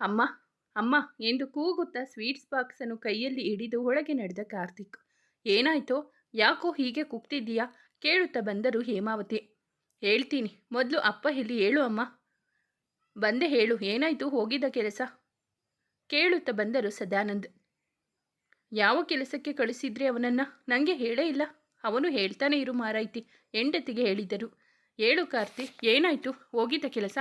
ಅಮ್ಮ ಅಮ್ಮ, ಎಂದು ಕೂಗುತ್ತಾ ಸ್ವೀಟ್ಸ್ ಬಾಕ್ಸನ್ನು ಕೈಯಲ್ಲಿ ಹಿಡಿದು ಒಳಗೆ ನಡೆದ ಕಾರ್ತಿಕ್. ಏನಾಯ್ತೋ, ಯಾಕೋ ಹೀಗೆ ಕೂಗ್ತಿದ್ದೀಯಾ? ಕೇಳುತ್ತಾ ಬಂದರು ಹೇಮಾವತಿ. ಹೇಳ್ತೀನಿ, ಮೊದಲು ಅಪ್ಪ ಇಲ್ಲಿ ಹೇಳು ಅಮ್ಮ. ಬಂದೆ ಹೇಳು, ಏನಾಯ್ತು, ಹೋಗಿದ್ದ ಕೆಲಸ? ಕೇಳುತ್ತಾ ಬಂದರು ಸದಾನಂದ್. ಯಾವ ಕೆಲಸಕ್ಕೆ ಕಳಿಸಿದ್ರಿ ಅವನನ್ನು? ನನಗೆ ಹೇಳೇ ಇಲ್ಲ. ಅವನು ಹೇಳ್ತಾನೆ ಇರು ಮಾರಾಯ್ತಿ, ಹೆಂಡತಿಗೆ ಹೇಳಿದರು. ಹೇಳು ಕಾರ್ತಿ ಏನಾಯಿತು, ಹೋಗಿದ್ದ ಕೆಲಸ?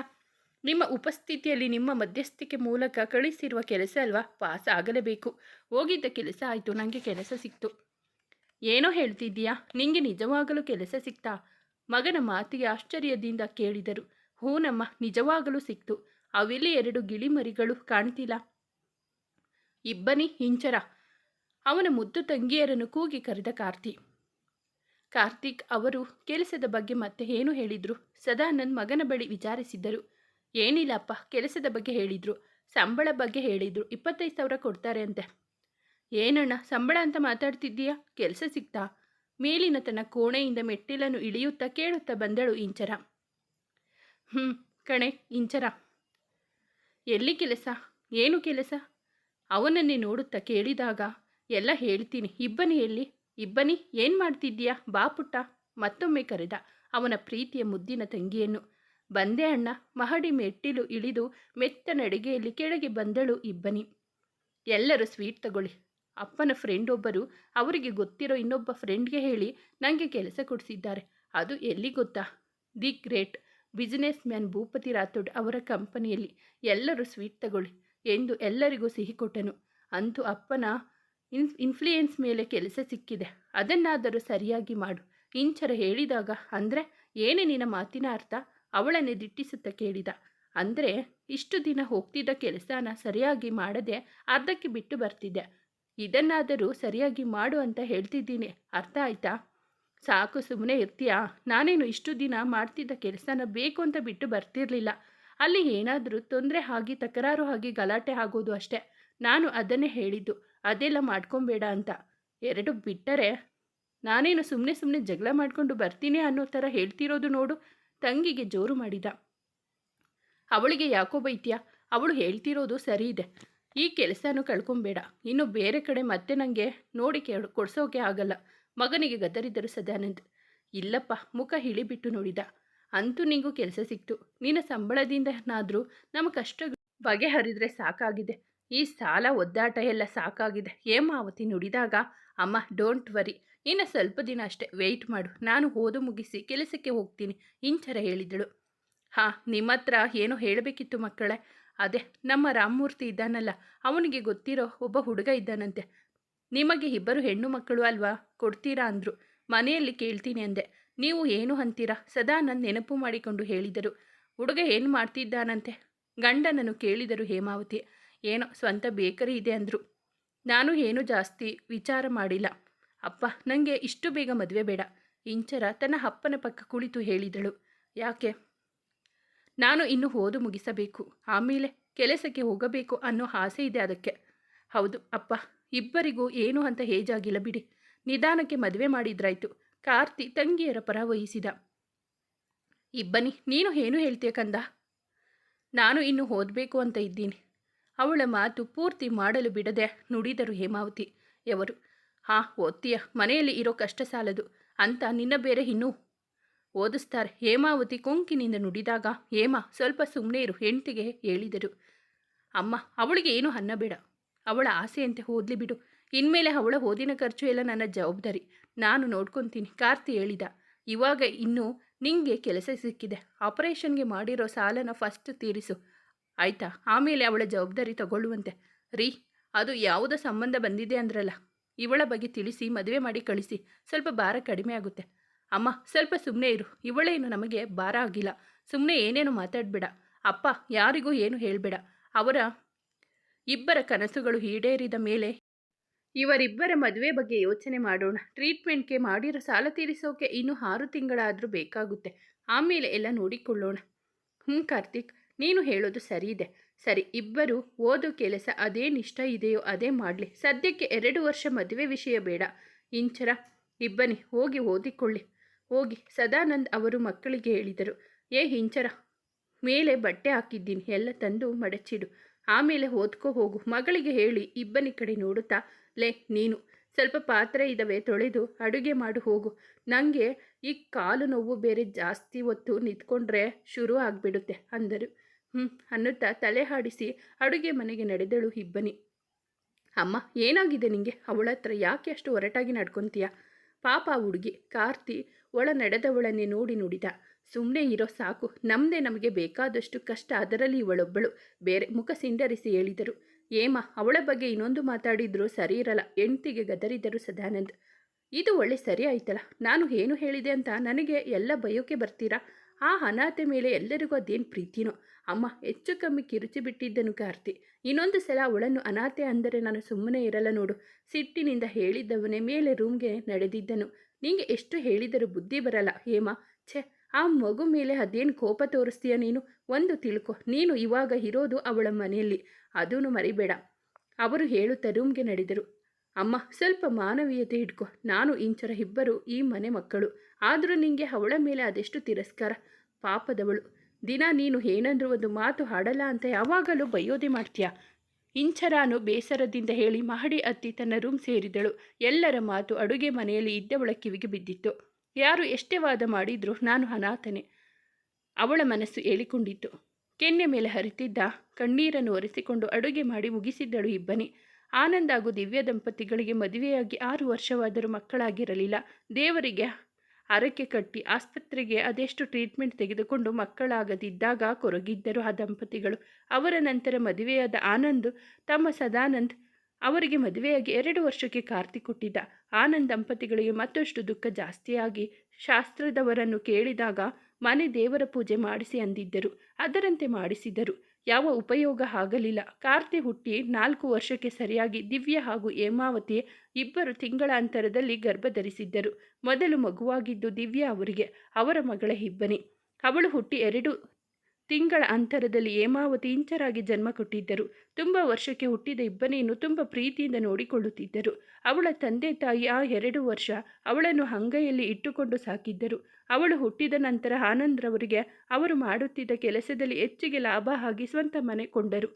ನಿಮ್ಮ ಉಪಸ್ಥಿತಿಯಲ್ಲಿ ನಿಮ್ಮ ಮಧ್ಯಸ್ಥಿಕೆ ಮೂಲಕ ಕಳಿಸಿರುವ ಕೆಲಸ ಅಲ್ವಾ? ಪಾಸ್ ಆಗಲೇಬೇಕು. ಹೋಗಿದ್ದ ಕೆಲಸ ಆಯಿತು. ನನಗೆ ಕೆಲಸ ಸಿಕ್ತು. ಏನೋ ಹೇಳ್ತಿದ್ದೀಯಾ? ನಿಂಗೆ ನಿಜವಾಗಲೂ ಕೆಲಸ ಸಿಕ್ತಾ? ಮಗನ ಮಾತಿಗೆ ಆಶ್ಚರ್ಯದಿಂದ ಕೇಳಿದರು. ಹೂನಮ್ಮ ನಿಜವಾಗಲೂ ಸಿಕ್ತು. ಅವಿಲ್ಲಿ ಎರಡು ಗಿಳಿಮರಿಗಳು ಕಾಣ್ತಿಲ್ಲ. ಇಬ್ಬನಿ ಹಿಂಚರ. ಅವನ ಮುದ್ದು ತಂಗಿಯರನ್ನು ಕೂಗಿ ಕರೆದ ಕಾರ್ತಿ. ಕಾರ್ತಿಕ್ ಅವರು, ಕೆಲಸದ ಬಗ್ಗೆ ಮತ್ತೆ ಏನು ಹೇಳಿದರು? ಸದಾನಂದ್ ಮಗನ ಬಳಿ ವಿಚಾರಿಸಿದ್ದರು. ಏನಿಲ್ಲಪ್ಪ, ಕೆಲಸದ ಬಗ್ಗೆ ಹೇಳಿದ್ರು. ಸಂಬಳ ಬಗ್ಗೆ ಹೇಳಿದ್ರು. ಇಪ್ಪತ್ತೈದು ಸಾವಿರ ಕೊಡ್ತಾರೆ ಅಂತೆ. ಏನಣ್ಣ, ಸಂಬಳ ಅಂತ ಮಾತಾಡ್ತಿದ್ದೀಯಾ? ಕೆಲಸ ಸಿಗ್ತಾ? ಮೇಲಿನ ತನ್ನ ಕೋಣೆಯಿಂದ ಮೆಟ್ಟಿಲನ್ನು ಇಳಿಯುತ್ತಾ ಕೇಳುತ್ತಾ ಬಂದಳು ಇಂಚರ. ಹ್ಞೂ ಕಣೆ, ಇಂಚರ. ಎಲ್ಲಿ ಕೆಲಸ? ಏನು ಕೆಲಸ? ಅವನನ್ನೇ ನೋಡುತ್ತಾ ಕೇಳಿದಾಗ, ಎಲ್ಲ ಹೇಳ್ತೀನಿ. ಇಬ್ಬನಿ ಎಲ್ಲಿ? ಇಬ್ಬನಿ, ಏನು ಮಾಡ್ತಿದ್ದೀಯಾ? ಬಾ ಪುಟ್ಟ. ಮತ್ತೊಮ್ಮೆ ಕರೆದ ಅವನ ಪ್ರೀತಿಯ ಮುದ್ದಿನ ತಂಗಿಯನ್ನು. ಬಂದೆ ಅಣ್ಣ. ಮಹಡಿ ಮೆಟ್ಟಿಲು ಇಳಿದು ಮೆತ್ತ ನಡಿಗೆಯಲ್ಲಿ ಕೆಳಗೆ ಬಂದಳು ಇಬ್ಬನಿ. ಎಲ್ಲರೂ ಸ್ವೀಟ್ ತಗೊಳ್ಳಿ. ಅಪ್ಪನ ಫ್ರೆಂಡ್ ಒಬ್ಬರು ಅವರಿಗೆ ಗೊತ್ತಿರೋ ಇನ್ನೊಬ್ಬ ಫ್ರೆಂಡ್ಗೆ ಹೇಳಿ ನನಗೆ ಕೆಲಸ ಕೊಡಿಸಿದ್ದಾರೆ. ಅದು ಎಲ್ಲಿ ಗೊತ್ತಾ? The great businessman Bhupathi Rathod ಅವರ ಕಂಪನಿಯಲ್ಲಿ. ಎಲ್ಲರೂ ಸ್ವೀಟ್ ತಗೊಳ್ಳಿ ಎಂದು ಎಲ್ಲರಿಗೂ ಸಿಹಿ ಕೊಟ್ಟನು. ಅಂತೂ ಅಪ್ಪನ ಇನ್ಸ್ ಇನ್ಫ್ಲೂಯೆನ್ಸ್ ಮೇಲೆ ಕೆಲಸ ಸಿಕ್ಕಿದೆ. ಅದನ್ನಾದರೂ ಸರಿಯಾಗಿ ಮಾಡು. ಇಂಚರ ಹೇಳಿದಾಗ ಅಂದರೆ ಏನೇ ನಿನ್ನ ಮಾತಿನ ಅರ್ಥ? ಅವಳನ್ನೇ ದಿಟ್ಟಿಸುತ್ತಾ ಕೇಳಿದ. ಅಂದರೆ ಇಷ್ಟು ದಿನ ಹೋಗ್ತಿದ್ದ ಕೆಲಸನ ಸರಿಯಾಗಿ ಮಾಡದೆ ಅರ್ಧಕ್ಕೆ ಬಿಟ್ಟು ಬರ್ತಿದ್ದೆ. ಇದನ್ನಾದರೂ ಸರಿಯಾಗಿ ಮಾಡು ಅಂತ ಹೇಳ್ತಿದ್ದೀನಿ. ಅರ್ಥ ಆಯ್ತಾ? ಸಾಕು ಸುಮ್ಮನೆ ಇರ್ತೀಯಾ? ನಾನೇನು ಇಷ್ಟು ದಿನ ಮಾಡ್ತಿದ್ದ ಕೆಲಸನ ಬೇಕು ಅಂತ ಬಿಟ್ಟು ಬರ್ತಿರ್ಲಿಲ್ಲ. ಅಲ್ಲಿ ಏನಾದರೂ ತೊಂದರೆ ಆಗಿ ತಕರಾರು ಆಗಿ ಗಲಾಟೆ ಆಗೋದು ಅಷ್ಟೆ. ನಾನು ಅದನ್ನೇ ಹೇಳಿದ್ದು. ಅದೆಲ್ಲ ಮಾಡ್ಕೊಬೇಡ ಅಂತ. ಎರಡು ಬಿಟ್ಟರೆ ನಾನೇನು ಸುಮ್ಮನೆ ಸುಮ್ಮನೆ ಜಗಳ ಮಾಡಿಕೊಂಡು ಬರ್ತೀನಿ ಅನ್ನೋ ಥರ ಹೇಳ್ತಿರೋದು ನೋಡು. ತಂಗಿಗೆ ಜೋರು ಮಾಡಿದ. ಅವಳಿಗೆ ಯಾಕೋ ಬೈತ್ಯ? ಅವಳು ಹೇಳ್ತಿರೋದು ಸರಿ ಇದೆ ಈ ಕೆಲಸನೂ ಕಳ್ಕೊಂಬೇಡ. ಇನ್ನು ಬೇರೆ ಕಡೆ ಮತ್ತೆ ನನಗೆ ನೋಡಿ ಕೇಳು, ಕೊಡ್ಸೋಕೆ ಆಗಲ್ಲ. ಮಗನಿಗೆ ಗದರಿದ್ದರು ಸದಾನಂದ್. ಇಲ್ಲಪ್ಪ, ಮುಖ ಹಿಳಿಬಿಟ್ಟು ನೋಡಿದ. ಅಂತೂ ನಿಂಗೂ ಕೆಲಸ ಸಿಕ್ತು. ನಿನ್ನ ಸಂಬಳದಿಂದನಾದರೂ ನಮ್ಮ ಕಷ್ಟ ಬಗೆಹರಿದ್ರೆ ಸಾಕಾಗಿದೆ. ಈ ಸಾಲ ಒದ್ದಾಟ ಎಲ್ಲ ಸಾಕಾಗಿದೆ. ಹೇಮಾವತಿ ನುಡಿದಾಗ? ಅಮ್ಮ ಡೋಂಟ್ ವರಿ ಇನ್ನು ಸ್ವಲ್ಪ ದಿನ ಅಷ್ಟೇ ವೆಯ್ಟ್ ಮಾಡು. ನಾನು ಓದು ಮುಗಿಸಿ ಕೆಲಸಕ್ಕೆ ಹೋಗ್ತೀನಿ, ಇಂಚರ ಹೇಳಿದಳು. ಹಾಂ, ನಿಮ್ಮ ಹತ್ರ ಏನೋ ಹೇಳಬೇಕಿತ್ತು ಮಕ್ಕಳೇ. ಅದೇ, ನಮ್ಮ ರಾಮಮೂರ್ತಿ ಇದ್ದಾನಲ್ಲ, ಅವನಿಗೆ ಗೊತ್ತಿರೋ ಒಬ್ಬ ಹುಡುಗ ಇದ್ದಾನಂತೆ. ನಿಮಗೆ ಇಬ್ಬರು ಹೆಣ್ಣು ಮಕ್ಕಳು ಅಲ್ವಾ? ಕೊಡ್ತೀರಾ ಅಂದರು. ಮನೆಯಲ್ಲಿ ಕೇಳ್ತೀನಿ ಅಂದೆ. ನೀವು ಏನು ಅಂತೀರಾ? ಸದಾ ನನ್ನ ನೆನಪು ಮಾಡಿಕೊಂಡು ಹೇಳಿದರು. ಹುಡುಗ ಏನು ಮಾಡ್ತಿದ್ದಾನಂತೆ? ಗಂಡನನ್ನು ಕೇಳಿದರು ಹೇಮಾವತಿ. ಏನೋ ಸ್ವಂತ ಬೇಕರಿ ಇದೆ ಅಂದರು. ನಾನು ಏನು ಜಾಸ್ತಿ ವಿಚಾರ ಮಾಡಿಲ್ಲ. ಅಪ್ಪ ನನಗೆ ಇಷ್ಟು ಬೇಗ ಮದುವೆ ಬೇಡ. ಇಂಚರ ತನ್ನ ಅಪ್ಪನ ಪಕ್ಕ ಕುಳಿತು ಹೇಳಿದಳು. ಯಾಕೆ? ನಾನು ಇನ್ನು ಓದು ಮುಗಿಸಬೇಕು. ಆಮೇಲೆ ಕೆಲಸಕ್ಕೆ ಹೋಗಬೇಕು ಅನ್ನೋ ಆಸೆ ಇದೆ ಅದಕ್ಕೆ. ಹೌದು ಅಪ್ಪ, ಇಬ್ಬರಿಗೂ ಏನು ಅಂತ ಹೇಜಾಗಿಲ್ಲ ಬಿಡಿ. ನಿಧಾನಕ್ಕೆ ಮದುವೆ ಮಾಡಿದ್ರಾಯ್ತು. ಕಾರ್ತಿ ತಂಗಿಯರ ಪರ ವಹಿಸಿದ. ಇಬ್ಬನಿ, ನೀನು ಏನು ಹೇಳ್ತೀಯ ಕಂದ? ನಾನು ಇನ್ನು ಓದಬೇಕು ಅಂತ ಇದ್ದೀನಿ. ಅವಳ ಮಾತು ಪೂರ್ತಿ ಮಾಡಲು ಬಿಡದೆ ನುಡಿದರು ಹೇಮಾವತಿ. ಯವರು ಹಾಂ ಓದ್ತೀಯ ಮನೆಯಲ್ಲಿ ಇರೋ ಕಷ್ಟ ಸಾಲದು. ಅಂತ ನಿನ್ನ ಬೇರೆ ಇನ್ನೂ ಓದಿಸ್ತಾರೆ. ಹೇಮಾವತಿ ಕೊಂಕಿನಿಂದ ನುಡಿದಾಗ ಹೇಮಾ ಸ್ವಲ್ಪ ಸುಮ್ಮನೆ ಇರು, ಹೆಂಡತಿಗೆ ಹೇಳಿದರು. ಅಮ್ಮ, ಅವಳಿಗೆ ಏನು ಅನ್ನಬೇಡ ಅವಳ ಆಸೆಯಂತೆ ಓದಲಿ ಬಿಡು. ಇನ್ಮೇಲೆ ಅವಳ ಓದಿನ ಖರ್ಚು ಎಲ್ಲ ನನ್ನ ಜವಾಬ್ದಾರಿ. ನಾನು ನೋಡ್ಕೊತೀನಿ, ಕಾರ್ತಿ ಹೇಳಿದ. ಇವಾಗ ಇನ್ನೂ ನಿಂಗೆ ಕೆಲಸ ಸಿಕ್ಕಿದೆ. ಆಪರೇಷನ್ಗೆ ಮಾಡಿರೋ ಸಾಲನ ಫಸ್ಟ್ ತೀರಿಸು. ಆಯಿತಾ? ಆಮೇಲೆ ಅವಳ ಜವಾಬ್ದಾರಿ ತಗೊಳ್ಳುವಂತೆ. ರೀ, ಅದು ಯಾವುದೋ ಸಂಬಂಧ ಬಂದಿದೆ ಅಂದ್ರಲ್ಲ. ಇವಳ ಬಗ್ಗೆ ತಿಳಿಸಿ, ಮದುವೆ ಮಾಡಿ ಕಳಿಸಿ. ಸ್ವಲ್ಪ ಭಾರ ಕಡಿಮೆ ಆಗುತ್ತೆ. ಅಮ್ಮ, ಸ್ವಲ್ಪ ಸುಮ್ಮನೆ ಇರು. ಇವಳೇನು ನಮಗೆ ಭಾರ ಆಗಿಲ್ಲ. ಸುಮ್ಮನೆ ಏನೇನು ಮಾತಾಡಬೇಡ. ಅಪ್ಪ, ಯಾರಿಗೂ ಏನು ಹೇಳಬೇಡ. ಅವರ ಇಬ್ಬರ ಕನಸುಗಳು ಈಡೇರಿದ ಮೇಲೆ ಇವರಿಬ್ಬರ ಮದುವೆ ಬಗ್ಗೆ ಯೋಚನೆ ಮಾಡೋಣ. ಟ್ರೀಟ್ಮೆಂಟ್ಗೆ ಮಾಡಿರೋ ಸಾಲ ತೀರಿಸೋಕೆ ಇನ್ನೂ ಆರು ತಿಂಗಳಾದರೂ ಬೇಕಾಗುತ್ತೆ. ಆಮೇಲೆ ಎಲ್ಲ ನೋಡಿಕೊಳ್ಳೋಣ. ಹ್ಞೂ ಕಾರ್ತಿಕ್, ನೀನು ಹೇಳೋದು ಸರಿ ಇದೆ. ಸರಿ, ಇಬ್ಬರು ಓದು ಕೆಲಸ ಅದೇನಿಷ್ಟ ಇದೆಯೋ ಅದೇ ಮಾಡಲಿ. ಸದ್ಯಕ್ಕೆ ಎರಡು ವರ್ಷ ಮದುವೆ ವಿಷಯ ಬೇಡ. ಇಂಚರ, ಇಬ್ಬನಿ, ಹೋಗಿ ಓದಿಕೊಳ್ಳಿ. ಹೋಗಿ ಸದಾನಂದ್ ಅವರು ಮಕ್ಕಳಿಗೆ ಹೇಳಿದರು. ಏ ಹಿಂಚರ ಮೇಲೆ ಬಟ್ಟೆ ಹಾಕಿದ್ದೀನಿ, ಎಲ್ಲ ತಂದು ಮಡಚಿಡು. ಆಮೇಲೆ ಓದ್ಕೋ ಹೋಗು. ಮಗಳಿಗೆ ಹೇಳಿ, ಇಬ್ಬನಿ ಕಡೆ ನೋಡುತ್ತಾ? ಲೇ, ನೀನು, ಸ್ವಲ್ಪ ಪಾತ್ರೆ ಇದ್ದಾವೆ ತೊಳೆದು ಅಡುಗೆ ಮಾಡು, ಹೋಗು. ನನಗೆ ಈ ಕಾಲು ನೋವು ಬೇರೆ ಜಾಸ್ತಿ ಹೊತ್ತು ನಿಂತ್ಕೊಂಡ್ರೆ ಶುರು ಆಗಿಬಿಡುತ್ತೆ, ಅಂದರು. ಹ್ಞೂ ಅನ್ನುತ್ತಾ ತಲೆ ಹಾಡಿಸಿ ಅಡುಗೆ ಮನೆಗೆ ನಡೆದಳು ಇಬ್ಬನಿ. ಅಮ್ಮ, ಏನಾಗಿದೆ ನಿಂಗೆ? ಅವಳ ಹತ್ರ ಯಾಕೆ ಅಷ್ಟು ಹೊರಟಾಗಿ ನಡ್ಕೊತೀಯ? ಪಾಪ ಹುಡುಗಿ, ಕಾರ್ತಿ ಒಳ ನಡೆದವಳನ್ನೇ ನೋಡಿ ನುಡಿದ. ಸುಮ್ಮನೆ ಇರೋ ಸಾಕು ನಮ್ಮದೇ ನಮಗೆ ಬೇಕಾದಷ್ಟು ಕಷ್ಟ ಅದರಲ್ಲಿ ಇವಳೊಬ್ಬಳು. ಬೇರೆ ಮುಖ ಸಿಂಡರಿಸಿ ಹೇಳಿದರು. ಏಮ, ಅವಳ ಬಗ್ಗೆ ಇನ್ನೊಂದು ಮಾತಾಡಿದ್ರು ಸರಿ ಇರಲ್ಲ, ಹೆಂಡ್ತಿಗೆ ಗದರಿದರು ಸದಾನಂದ್. ಇದು ಒಳ್ಳೆ ಸರಿ ಆಯ್ತಲ್ಲ, ನಾನು ಏನು ಹೇಳಿದೆ ಅಂತ ನನಗೆ ಎಲ್ಲ ಬಯೋಕೆ ಬರ್ತೀರಾ? ಆ ಅನಾಥೆ ಮೇಲೆ ಎಲ್ಲರಿಗೂ ಅದೇನು ಪ್ರೀತಿನೋ? ಅಮ್ಮ, ಹೆಚ್ಚು ಕಮ್ಮಿ ಕಿರುಚಿ ಬಿಟ್ಟಿದ್ದನು ಕಾರ್ತಿ. ಇನ್ನೊಂದು ಸಲ ಅವಳನ್ನು ಅನಾಥೆ ಅಂದರೆ ನಾನು ಸುಮ್ಮನೆ ಇರಲ್ಲ ನೋಡು. ಸಿಟ್ಟಿನಿಂದ ಹೇಳಿದ್ದವನೇ ಮೇಲೆ ರೂಮ್ಗೆ ನಡೆದಿದ್ದನು. ನಿಂಗೆ ಎಷ್ಟು ಹೇಳಿದರೂ ಬುದ್ಧಿ ಬರಲ್ಲ, ಹೇಮ. ಛೆ, ಆ ಮಗು ಮೇಲೆ ಅದೇನು ಕೋಪ ತೋರಿಸ್ತೀಯ ನೀನು? ಒಂದು ತಿಳ್ಕೊ, ನೀನು ಇವಾಗ ಇರೋದು ಅವಳ ಮನೆಯಲ್ಲಿ. ಅದೂ ಮರಿಬೇಡ. ಅವರು ಹೇಳುತ್ತಾ ರೂಮ್ಗೆ ನಡೆದರು. ಅಮ್ಮ, ಸ್ವಲ್ಪ ಮಾನವೀಯತೆ ಇಟ್ಕೊ ನಾನು ಇಂಚರ ಇಬ್ಬರು ಈ ಮನೆ ಮಕ್ಕಳು. ಆದರೂ ನಿಂಗೆ ಅವಳ ಮೇಲೆ ಅದೆಷ್ಟು ತಿರಸ್ಕಾರ. ಪಾಪದವಳು, ದಿನ ನೀನು ಏನಂದ್ರೂ ಒಂದು ಮಾತು ಹಾಡಲ್ಲ ಅಂತ ಯಾವಾಗಲೂ ಬಯೋದೆ ಮಾಡ್ತೀಯ? ಇಂಚರಾನು ಬೇಸರದಿಂದ ಹೇಳಿ ಮಹಡಿ ಅತ್ತಿ ತನ್ನ ರೂಮ್ ಸೇರಿದಳು. ಎಲ್ಲರ ಮಾತು ಅಡುಗೆ ಮನೆಯಲ್ಲಿ ಇದ್ದವಳ ಕಿವಿಗೆ ಬಿದ್ದಿತ್ತು. ಯಾರು ಎಷ್ಟೇ ವಾದ ಮಾಡಿದರೂ ನಾನು ಅನಾಥನೆ. ಅವಳ ಮನಸ್ಸು ಹೇಳಿಕೊಂಡಿತ್ತು. ಕೆನ್ನೆ ಮೇಲೆ ಹರಿತಿದ್ದ ಕಣ್ಣೀರನ್ನು ಒರೆಸಿಕೊಂಡು ಅಡುಗೆ ಮಾಡಿ ಮುಗಿಸಿದ್ದಳು ಇಬ್ಬನಿ. ಆನಂದ್ ಹಾಗೂ ದಿವ್ಯ ದಂಪತಿಗಳಿಗೆ ಮದುವೆಯಾಗಿ ಆರು ವರ್ಷವಾದರೂ ಮಕ್ಕಳಾಗಿರಲಿಲ್ಲ. ದೇವರಿಗೆ ಹರಕೆ ಕಟ್ಟಿ ಆಸ್ಪತ್ರೆಗೆ ಅದೆಷ್ಟು ಟ್ರೀಟ್ಮೆಂಟ್ ತೆಗೆದುಕೊಂಡು ಮಕ್ಕಳಾಗದಿದ್ದಾಗ ಕೊರಗಿದ್ದರು ಆ ದಂಪತಿಗಳು. ಅವರ ನಂತರ ಮದುವೆಯಾದ ಆನಂದ್, ತಮ್ಮ ಸದಾನಂದ್ ಅವರಿಗೆ ಮದುವೆಯಾಗಿ ಎರಡು ವರ್ಷಕ್ಕೆ ಕಾರ್ತಿ ಕೊಟ್ಟಿದ್ದ. ಆನಂದ್ ದಂಪತಿಗಳಿಗೆ ಮತ್ತಷ್ಟು ದುಃಖ ಜಾಸ್ತಿಯಾಗಿ ಶಾಸ್ತ್ರದವರನ್ನು ಕೇಳಿದಾಗ ಮನೆ ದೇವರ ಪೂಜೆ ಮಾಡಿಸಿ ಅಂದಿದ್ದರು. ಅದರಂತೆ ಮಾಡಿಸಿದರು. ಯಾವ ಉಪಯೋಗ ಆಗಲಿಲ್ಲ. ಕಾರ್ತಿ ಹುಟ್ಟಿ ನಾಲ್ಕು ವರ್ಷಕ್ಕೆ ಸರಿಯಾಗಿ ದಿವ್ಯ ಹಾಗೂ ಹೇಮಾವತಿ ಇಬ್ಬರು ತಿಂಗಳ ಅಂತರದಲ್ಲಿ ಗರ್ಭ ಧರಿಸಿದ್ದರು ಮೊದಲು ಮಗುವಾಗಿದ್ದು ದಿವ್ಯ ಅವರಿಗೆ ಅವರ ಮಗಳ ಇಬ್ಬನಿ ಅವಳು ಹುಟ್ಟಿ ಎರಡು ತಿಂಗಳ ಅಂತರದಲ್ಲಿ ಹೇಮಾವತಿ ಇಂಚರಾಗಿ ಜನ್ಮ ಕೊಟ್ಟಿದ್ದರು. ತುಂಬ ವರ್ಷಕ್ಕೆ ಹುಟ್ಟಿದ ಇಬ್ಬನಿಯನ್ನು ತುಂಬ ಪ್ರೀತಿಯಿಂದ ನೋಡಿಕೊಳ್ಳುತ್ತಿದ್ದರು. ಅವಳ ತಂದೆ ತಾಯಿ ಆ ಎರಡು ವರ್ಷ ಅವಳನ್ನು ಅಂಗೈಯಲ್ಲಿ ಇಟ್ಟುಕೊಂಡು ಸಾಕಿದ್ದರು. ಅವಳು ಹುಟ್ಟಿದ ನಂತರ ಆನಂದ್ರವರಿಗೆ ಅವರು ಮಾಡುತ್ತಿದ್ದ ಕೆಲಸದಲ್ಲಿ ಹೆಚ್ಚಿಗೆ ಲಾಭ ಆಗಿ ಸ್ವಂತ ಮನೆ ಕೊಂಡರು.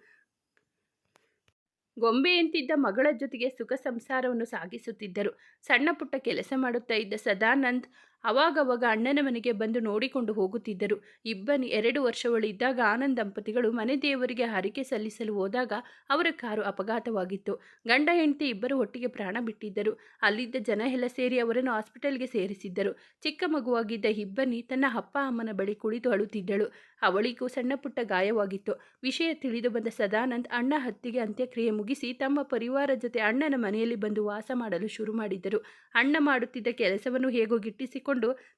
ಗೊಂಬೆಯಂತಿದ್ದ ಮಗಳ ಜೊತೆಗೆ ಸುಖ ಸಂಸಾರವನ್ನು ಸಾಗಿಸುತ್ತಿದ್ದರು. ಸಣ್ಣ ಪುಟ್ಟ ಕೆಲಸ ಮಾಡುತ್ತಾ ಇದ್ದ ಸದಾನಂದ್ ಅವಾಗವಾಗ ಅಣ್ಣನ ಮನೆಗೆ ಬಂದು ನೋಡಿಕೊಂಡು ಹೋಗುತ್ತಿದ್ದರು. ಇಬ್ಬನಿ ಎರಡು ವರ್ಷಗಳಿದ್ದಾಗ ಆನಂದ್ ದಂಪತಿಗಳು ಮನೆ ದೇವರಿಗೆ ಹರಿಕೆ ಸಲ್ಲಿಸಲು ಹೋದಾಗ ಅವರ ಕಾರು ಅಪಘಾತವಾಗಿತ್ತು. ಗಂಡ, ಹೆಂಡತಿ ಇಬ್ಬರು ಒಟ್ಟಿಗೆ ಪ್ರಾಣ ಬಿಟ್ಟಿದ್ದರು. ಅಲ್ಲಿದ್ದ ಜನ ಎಲ್ಲ ಸೇರಿ ಅವರನ್ನು ಹಾಸ್ಪಿಟಲ್ಗೆ ಸೇರಿಸಿದ್ದರು. ಚಿಕ್ಕ ಮಗುವಾಗಿದ್ದ ಇಬ್ಬನಿ ತನ್ನ ಅಪ್ಪ, ಅಮ್ಮನ ಬಳಿ ಕುಳಿತು ಅಳುತ್ತಿದ್ದಳು. ಅವಳಿಗೂ ಸಣ್ಣ ಪುಟ್ಟ ಗಾಯವಾಗಿತ್ತು. ವಿಷಯ ತಿಳಿದು ಬಂದ ಸದಾನಂದ್ ಅಣ್ಣ ಹತ್ತಿಗೆ ಅಂತ್ಯಕ್ರಿಯೆ ಮುಗಿಸಿ ತಮ್ಮ ಪರಿವಾರ ಜೊತೆ ಅಣ್ಣನ ಮನೆಯಲ್ಲಿ ಬಂದು ವಾಸ ಮಾಡಲು ಶುರು ಮಾಡಿದ್ದರು. ಅಣ್ಣ ಮಾಡುತ್ತಿದ್ದ ಕೆಲಸವನ್ನು ಹೇಗೋ ಗಿಟ್ಟಿಸಿಕೊಂಡು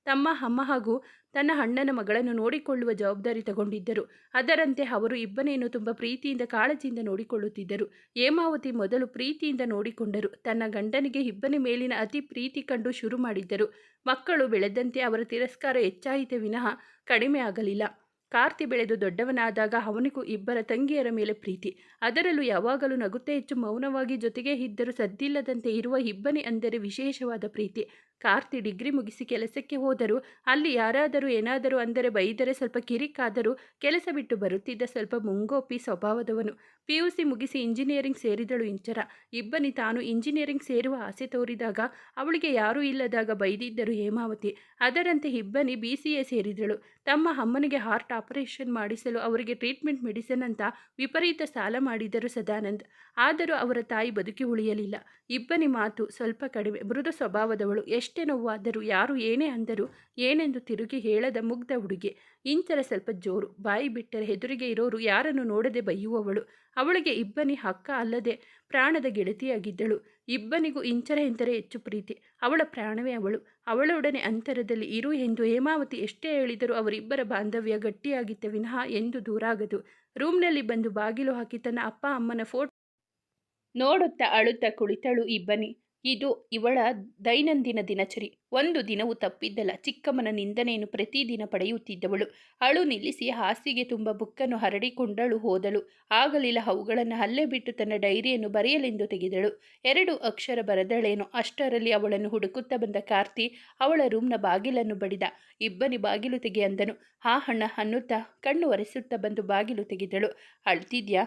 ತಮ್ಮ ಅಮ್ಮ ಹಾಗೂ ತನ್ನ ಅಣ್ಣನ ಮಗಳನ್ನು ನೋಡಿಕೊಳ್ಳುವ ಜವಾಬ್ದಾರಿ ತಗೊಂಡಿದ್ದರು. ಅದರಂತೆ ಅವರು ಇಬ್ಬನೆಯನ್ನು ತುಂಬ ಪ್ರೀತಿಯಿಂದ ಕಾಳಜಿಯಿಂದ ನೋಡಿಕೊಳ್ಳುತ್ತಿದ್ದರು. ಹೇಮಾವತಿ ಮೊದಲು ಪ್ರೀತಿಯಿಂದ ನೋಡಿಕೊಂಡರು. ತನ್ನ ಗಂಡನಿಗೆ ಇಬ್ಬನ ಮೇಲಿನ ಅತಿ ಪ್ರೀತಿ ಕಂಡು ಶುರು ಮಾಡಿದ್ದರು. ಮಕ್ಕಳು ಬೆಳೆದಂತೆ ಅವರ ತಿರಸ್ಕಾರ ಹೆಚ್ಚಾಯಿತೆ ವಿನಃ ಕಡಿಮೆ ಆಗಲಿಲ್ಲ. ಕಾರ್ತಿ ಬೆಳೆದು ದೊಡ್ಡವನಾದಾಗ ಅವನಿಗೂ ಇಬ್ಬರ ತಂಗಿಯರ ಮೇಲೆ ಪ್ರೀತಿ. ಅದರಲ್ಲೂ ಯಾವಾಗಲೂ ನಗುತ್ತಾ ಹೆಚ್ಚು ಮೌನವಾಗಿ ಜೊತೆಗೆ ಇದ್ದರೂ ಸದ್ದಿಲ್ಲದಂತೆ ಇರುವ ಇಬ್ಬನಿ ಅಂದರೆ ವಿಶೇಷವಾದ ಪ್ರೀತಿ. ಕಾರ್ತಿ ಡಿಗ್ರಿ ಮುಗಿಸಿ ಕೆಲಸಕ್ಕೆ ಹೋದರೂ, ಅಲ್ಲಿ ಯಾರಾದರೂ ಏನಾದರೂ ಅಂದರೆ ಬೈದರೆ ಸ್ವಲ್ಪ ಕಿರಿಕಾದರೂ, ಕೆಲಸ ಬಿಟ್ಟು ಬರುತ್ತಿದ್ದ ಸ್ವಲ್ಪ ಮುಂಗೋಪಿ ಸ್ವಭಾವದವನು. ಪಿ ಯು ಸಿ ಮುಗಿಸಿ ಇಂಜಿನಿಯರಿಂಗ್ ಸೇರಿದಳು ಇಂಚರ. ಇಬ್ಬನಿ ತಾನು ಇಂಜಿನಿಯರಿಂಗ್ ಸೇರುವ ಆಸೆ ತೋರಿದಾಗ ಅವಳಿಗೆ ಯಾರೂ ಇಲ್ಲದಾಗ ಬೈದಿದ್ದರು ಹೇಮಾವತಿ. ಅದರಂತೆ ಇಬ್ಬನಿ ಬಿ ಸಿ ಎ ಸೇರಿದಳು. ತಮ್ಮ ಅಮ್ಮನಿಗೆ ಹಾರ್ಟ್ ಆಪರೇಷನ್ ಮಾಡಿಸಲು ಅವರಿಗೆ ಟ್ರೀಟ್ಮೆಂಟ್ ಮೆಡಿಸಿನ್ ಅಂತ ವಿಪರೀತ ಸಾಲ ಮಾಡಿದರು ಸದಾನಂದ್. ಆದರೂ ಅವರ ತಾಯಿ ಬದುಕಿ ಉಳಿಯಲಿಲ್ಲ. ಇಬ್ಬನಿ ಮಾತು ಸ್ವಲ್ಪ ಕಡಿಮೆ. ಮೃದು ಸ್ವಭಾವದವಳು. ಎಷ್ಟೇ ನೋವಾದರೂ ಯಾರು ಏನೇ ಅಂದರೂ ಏನೆಂದು ತಿರುಗಿ ಹೇಳದ ಮುಗ್ಧ ಹುಡುಗಿ. ಇಂಚರ ಸ್ವಲ್ಪ ಜೋರು ಬಾಯಿ ಬಿಟ್ಟರೆ ಹೆದುರಿಗೆ ಇರೋರು ಯಾರನ್ನು ನೋಡದೆ ಬೈಯುವವಳು. ಅವಳಿಗೆ ಇಬ್ಬನಿ ಹಕ್ಕ ಅಲ್ಲದೆ ಪ್ರಾಣದ ಗೆಳತಿಯಾಗಿದ್ದಳು. ಇಬ್ಬನಿಗೂ ಇಂಚರ ಎಂದರೆ ಹೆಚ್ಚು ಪ್ರೀತಿ. ಅವಳ ಪ್ರಾಣವೇ ಅವಳು. ಅವಳೊಡನೆ ಅಂತರದಲ್ಲಿ ಇರು ಎಂದು ಹೇಮಾವತಿ ಎಷ್ಟೇ ಹೇಳಿದರೂ ಅವರಿಬ್ಬರ ಬಾಂಧವ್ಯ ಗಟ್ಟಿಯಾಗಿತ್ತ ವಿನಃ ಎಂದು ದೂರಾಗದು. ರೂಮ್ನಲ್ಲಿ ಬಂದು ಬಾಗಿಲು ಹಾಕಿ ತನ್ನ ಅಪ್ಪ ಅಮ್ಮನ ಫೋಟೋ ನೋಡುತ್ತಾ ಅಳುತ್ತಾ ಕುಳಿತಳು ಇಬ್ಬನಿ. ಇದು ಇವಳ ದೈನಂದಿನ ದಿನಚರಿ. ಒಂದು ದಿನವೂ ತಪ್ಪಿದ್ದಲ್ಲ. ಚಿಕ್ಕಮ್ಮನ ನಿಂದನೆಯನ್ನು ಪ್ರತಿದಿನ ಪಡೆಯುತ್ತಿದ್ದವಳು. ಅಳು ನಿಲ್ಲಿಸಿ ಹಾಸಿಗೆ ತುಂಬ ಬುಕ್ಕನ್ನು ಹರಡಿಕೊಂಡಳು ಹೋದಳು. ಆಗಲಿಲ್ಲ ಅವುಗಳನ್ನು ಹಲ್ಲೆ ಬಿಟ್ಟು ತನ್ನ ಡೈರಿಯನ್ನು ಬರೆಯಲೆಂದು ತೆಗೆದಳು. ಎರಡು ಅಕ್ಷರ ಬರೆದಳೇನು ಅಷ್ಟರಲ್ಲಿ ಅವಳನ್ನು ಹುಡುಕುತ್ತಾ ಬಂದ ಕಾರ್ತಿ ಅವಳ ರೂಮ್ನ ಬಾಗಿಲನ್ನು ಬಡಿದ. ಇಬ್ಬನಿ ಬಾಗಿಲು ತೆಗೆ ಅಂದನು. ಹಾ ಹಣ್ಣ ಅನ್ನುತ್ತಾ ಕಣ್ಣು ಒರೆಸುತ್ತಾ ಬಂದು ಬಾಗಿಲು ತೆಗೆದಳು. ಅಳ್ತಿದ್ಯಾ?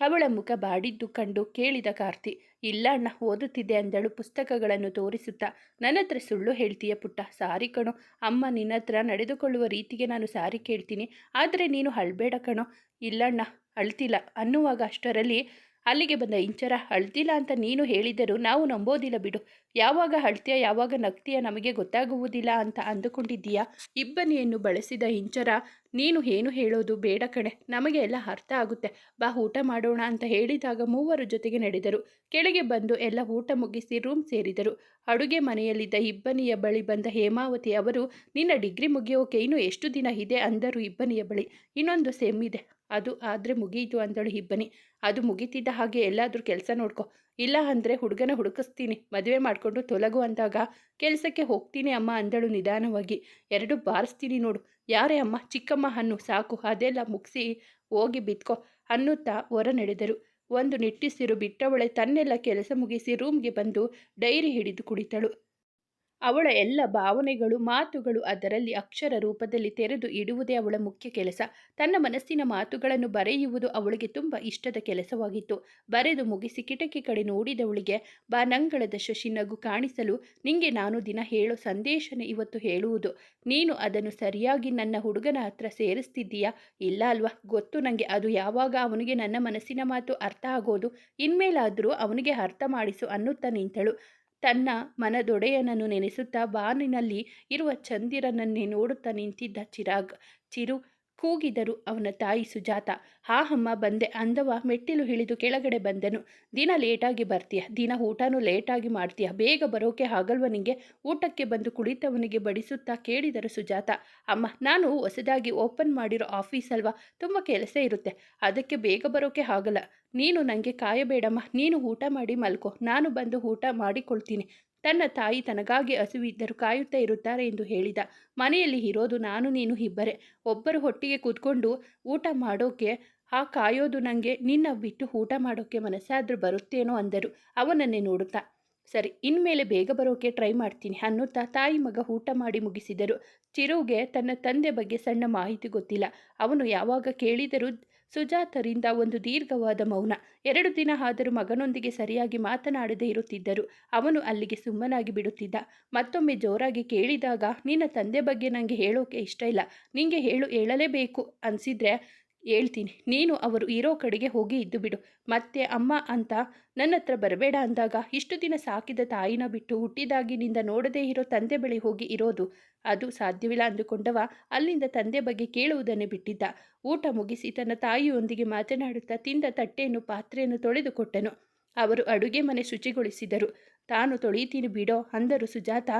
ಅವಳ ಮುಖ ಬಾಡಿದ್ದು ಕಂಡು ಕೇಳಿದ ಕಾರ್ತಿ, ಇಲ್ಲ ಅಣ್ಣ, ಓದುತ್ತಿದ್ದೆ ಅಂದಳು, ಪುಸ್ತಕಗಳನ್ನು ತೋರಿಸುತ್ತಾ. ನನ್ನ ಹತ್ರ ಸುಳ್ಳು ಹೇಳ್ತೀಯ ಪುಟ್ಟ? ಸಾರಿ ಕಣೋ, ಅಮ್ಮ ನಿನ್ನ ಹತ್ರ ನಡೆದುಕೊಳ್ಳುವ ರೀತಿಗೆ ನಾನು ಸಾರಿ ಕೇಳ್ತೀನಿ. ಆದರೆ ನೀನು ಅಳ್ಬೇಡ ಕಣೋ. ಇಲ್ಲಣ್ಣ ಅಳ್ತಿಲ್ಲ. ಅನ್ನುವಾಗ ಅಷ್ಟರಲ್ಲಿ ಅಲ್ಲಿಗೆ ಬಂದ, ಇಂಚರ, ಅಳ್ತಿಲ್ಲ ಅಂತ ನೀನು ಹೇಳಿದರೂ ನಾವು ನಂಬೋದಿಲ್ಲ ಬಿಡು. ಯಾವಾಗ ಅಳ್ತೀಯ, ಯಾವಾಗ ನಗ್ತೀಯ ನಮಗೆ ಗೊತ್ತಾಗುವುದಿಲ್ಲ ಅಂತ ಅಂದುಕೊಂಡಿದ್ದೀಯಾ? ಇಬ್ಬನಿಯನ್ನು ಬಳಸಿದ ಇಂಚರ, ನೀನು ಏನು ಹೇಳೋದು ಬೇಡ ಕಣೆ, ನಮಗೆ ಎಲ್ಲ ಅರ್ಥ ಆಗುತ್ತೆ. ಬಾ, ಊಟ ಮಾಡೋಣ ಅಂತ ಹೇಳಿದಾಗ ಮೂವರು ಜೊತೆಗೆ ನಡೆದರು. ಕೆಳಗೆ ಬಂದು ಎಲ್ಲ ಊಟ ಮುಗಿಸಿ ರೂಮ್ ಸೇರಿದರು. ಅಡುಗೆ ಮನೆಯಲ್ಲಿದ್ದ ಇಬ್ಬನಿಯ ಬಳಿ ಬಂದ ಹೇಮಾವತಿ ಅವರು, ನಿನ್ನ ಡಿಗ್ರಿ ಮುಗಿಯೋಕೆ ಇನ್ನೂ ಎಷ್ಟು ದಿನ ಇದೆ ಅಂದರು ಇಬ್ಬನಿಯ ಬಳಿ. ಇನ್ನೊಂದು ಸೆಮ್ ಇದೆ. ಅದು ಆದರೆ ಮುಗೀತು ಅಂದಳು ಇಬ್ಬನಿ. ಅದು ಮುಗೀತಿದ್ದ ಹಾಗೆ ಎಲ್ಲಾದರೂ ಕೆಲಸ ನೋಡ್ಕೊ. ಇಲ್ಲ ಅಂದರೆ ಹುಡುಗನ ಹುಡುಕಿಸ್ತೀನಿ. ಮದುವೆ ಮಾಡಿಕೊಂಡು ತೊಲಗು ಅಂದಾಗ ಕೆಲಸಕ್ಕೆ ಹೋಗ್ತೀನಿ ಅಮ್ಮ ಅಂದಳು ನಿಧಾನವಾಗಿ. ಎರಡು ಬಾರಿಸ್ತೀನಿ ನೋಡು. ಯಾರೇ ಅಮ್ಮ, ಚಿಕ್ಕಮ್ಮ ಹಣ್ಣು ಸಾಕು. ಅದೆಲ್ಲ ಮುಗಿಸಿ ಹೋಗಿ ಬಿತ್ಕೊ ಅನ್ನುತ್ತಾ ಹೊರ ನಡೆದರು. ಒಂದು ನಿಟ್ಟಿಸಿರು ಬಿಟ್ಟವಳೆ ತನ್ನೆಲ್ಲ ಕೆಲಸ ಮುಗಿಸಿ ರೂಮ್ಗೆ ಬಂದು ಡೈರಿ ಹಿಡಿದು ಕುಳಿತಳು ಅವಳ ಎಲ್ಲ ಭಾವನೆಗಳು, ಮಾತುಗಳು ಅದರಲ್ಲಿ ಅಕ್ಷರ ರೂಪದಲ್ಲಿ ತೆರೆದು ಇಡುವುದೇ ಅವಳ ಮುಖ್ಯ ಕೆಲಸ. ತನ್ನ ಮನಸ್ಸಿನ ಮಾತುಗಳನ್ನು ಬರೆಯುವುದು ಅವಳಿಗೆ ತುಂಬ ಇಷ್ಟದ ಕೆಲಸವಾಗಿತ್ತು. ಬರೆದು ಮುಗಿಸಿ ಕಿಟಕಿ ಕಡೆ ನೋಡಿದವಳಿಗೆ ಬಾನಂಗಳದ ಶಶಿ ನಗು ಕಾಣಿಸಲು, ನಿಂಗೆ ನಾನು ದಿನ ಹೇಳೋ ಸಂದೇಶನೇ ಇವತ್ತು ಹೇಳುವುದು. ನೀನು ಅದನ್ನು ಸರಿಯಾಗಿ ನನ್ನ ಹುಡುಗನ ಹತ್ರ ಸೇರಿಸ್ತಿದ್ದೀಯಾ? ಇಲ್ಲ ಅಲ್ವಾ? ಗೊತ್ತು ನನಗೆ ಅದು ಯಾವಾಗ ಅವನಿಗೆ ನನ್ನ ಮನಸ್ಸಿನ ಮಾತು ಅರ್ಥ ಆಗೋದು? ಇನ್ಮೇಲಾದರೂ ಅವನಿಗೆ ಅರ್ಥ ಮಾಡಿಸು ಅನ್ನುತ್ತಾ ನಿಂತಳು. ತನ್ನ ಮನದೊಡೆಯನನ್ನು ನೆನೆಸುತ್ತಾ ಬಾನಿನಲ್ಲಿ ಇರುವ ಚಂದಿರನನ್ನೇ ನೋಡುತ್ತಾ ನಿಂತಿದ್ದ ಚಿರಾಗ್. ಚಿರು ಕೂಗಿದರು ಅವನ ತಾಯಿ ಸುಜಾತ, ಹಾ ಅಮ್ಮ, ಬಂದೆ. ಅಂದವ, ಮೆಟ್ಟಿಲು ಇಳಿದು ಕೆಳಗಡೆ ಬಂದನು. ದಿನ ಲೇಟಾಗಿ ಬರ್ತೀಯ. ದಿನ ಊಟನೂ ಲೇಟಾಗಿ ಮಾಡ್ತೀಯ. ಬೇಗ ಬರೋಕೆ ಹಾಗಲ್ವನಿಗೆ ನಿಂಗೆ? ಊಟಕ್ಕೆ ಬಂದು ಕುಳಿತವನಿಗೆ ಬಡಿಸುತ್ತಾ ಕೇಳಿದರು ಸುಜಾತ. ಅಮ್ಮ, ನಾನು ಹೊಸದಾಗಿ ಓಪನ್ ಮಾಡಿರೋ ಆಫೀಸ್ ಅಲ್ವಾ? ತುಂಬ ಕೆಲಸ ಇರುತ್ತೆ. ಅದಕ್ಕೆ ಬೇಗ ಬರೋಕೆ ಆಗಲ್ಲ ನೀನು ನನಗೆ ಕಾಯಬೇಡಮ್ಮ. ನೀನು ಊಟ ಮಾಡಿ ಮಲ್ಕೋ. ನಾನು ಬಂದು ಊಟ ಮಾಡಿಕೊಳ್ತೀನಿ. ತನ್ನ ತಾಯಿ ತನಗಾಗಿ ಹಸುವಿದ್ದರು ಕಾಯುತ್ತಾ ಇರುತ್ತಾರೆ ಎಂದು ಹೇಳಿದ. ಮನೆಯಲ್ಲಿ ಇರೋದು ನಾನು, ನೀನು ಇಬ್ಬರೇ. ಒಬ್ಬರು ಹೊಟ್ಟಿಗೆ ಕೂತ್ಕೊಂಡು ಊಟ ಮಾಡೋಕೆ, ಆ ಕಾಯೋದು ನನಗೆ ನಿನ್ನ ಬಿಟ್ಟು ಊಟ ಮಾಡೋಕ್ಕೆ ಮನಸ್ಸಾದರೂ ಬರುತ್ತೇನೋ ಅಂದರು. ಅವನನ್ನೇ ನೋಡುತ್ತಾ, ಸರಿ, ಇನ್ಮೇಲೆ ಬೇಗ ಬರೋಕೆ ಟ್ರೈ ಮಾಡ್ತೀನಿ ಅನ್ನುತ್ತಾ ತಾಯಿ ಮಗ ಊಟ ಮಾಡಿ ಮುಗಿಸಿದರು. ಚಿರುಗೆ ತನ್ನ ತಂದೆ ಬಗ್ಗೆ ಸಣ್ಣ ಮಾಹಿತಿ ಗೊತ್ತಿಲ್ಲ. ಅವನು ಯಾವಾಗ ಕೇಳಿದರೂ ಸುಜಾತರಿಂದ ಒಂದು ದೀರ್ಘವಾದ ಮೌನ. ಎರಡು ದಿನ ಆದರೂ ಮಗನೊಂದಿಗೆ ಸರಿಯಾಗಿ ಮಾತನಾಡದೇ ಇರುತ್ತಿದ್ದರು. ಅವನು ಅಲ್ಲಿಗೆ ಸುಮ್ಮನಾಗಿ ಬಿಡುತ್ತಿದ್ದ. ಮತ್ತೊಮ್ಮೆ ಜೋರಾಗಿ ಕೇಳಿದಾಗ, ನಿನ್ನ ತಂದೆ ಬಗ್ಗೆ ನನಗೆ ಹೇಳೋಕೆ ಇಷ್ಟ ಇಲ್ಲ. ನಿಂಗೆ ಹೇಳು, ಹೇಳಲೇಬೇಕು. ಅನಿಸಿದ್ರೆ ಹೇಳ್ತೀನಿ. ನೀನು ಅವರು ಇರೋ ಕಡೆಗೆ ಹೋಗಿ ಇದ್ದು ಬಿಡು. ಮತ್ತೆ ಅಮ್ಮ ಅಂತ ನನ್ನ ಹತ್ರ ಬರಬೇಡ ಅಂದಾಗ ಇಷ್ಟು ದಿನ ಸಾಕಿದ ತಾಯಿನ ಬಿಟ್ಟು ಹುಟ್ಟಿದಾಗಿನಿಂದ ನೋಡದೇ ಇರೋ ತಂದೆ ಬಳಿ ಹೋಗಿ ಇರೋದು? ಅದು ಸಾಧ್ಯವಿಲ್ಲ ಅಂದುಕೊಂಡವ ಅಲ್ಲಿಂದ ತಂದೆ ಬಗ್ಗೆ ಕೇಳುವುದನ್ನೇ ಬಿಟ್ಟಿದ್ದ. ಊಟ ಮುಗಿಸಿ ತನ್ನ ತಾಯಿಯೊಂದಿಗೆ ಮಾತನಾಡುತ್ತಾ ತಿಂದ ತಟ್ಟೆಯನ್ನು ಪಾತ್ರೆಯನ್ನು ತೊಳೆದುಕೊಟ್ಟನು ಅವರು ಅಡುಗೆ ಮನೆ ಶುಚಿಗೊಳಿಸಿದರು. ತಾನು ತೊಳೆಯುತ್ತೀನಿ ಬಿಡೋ, ಅಂದರು ಸುಜಾತ.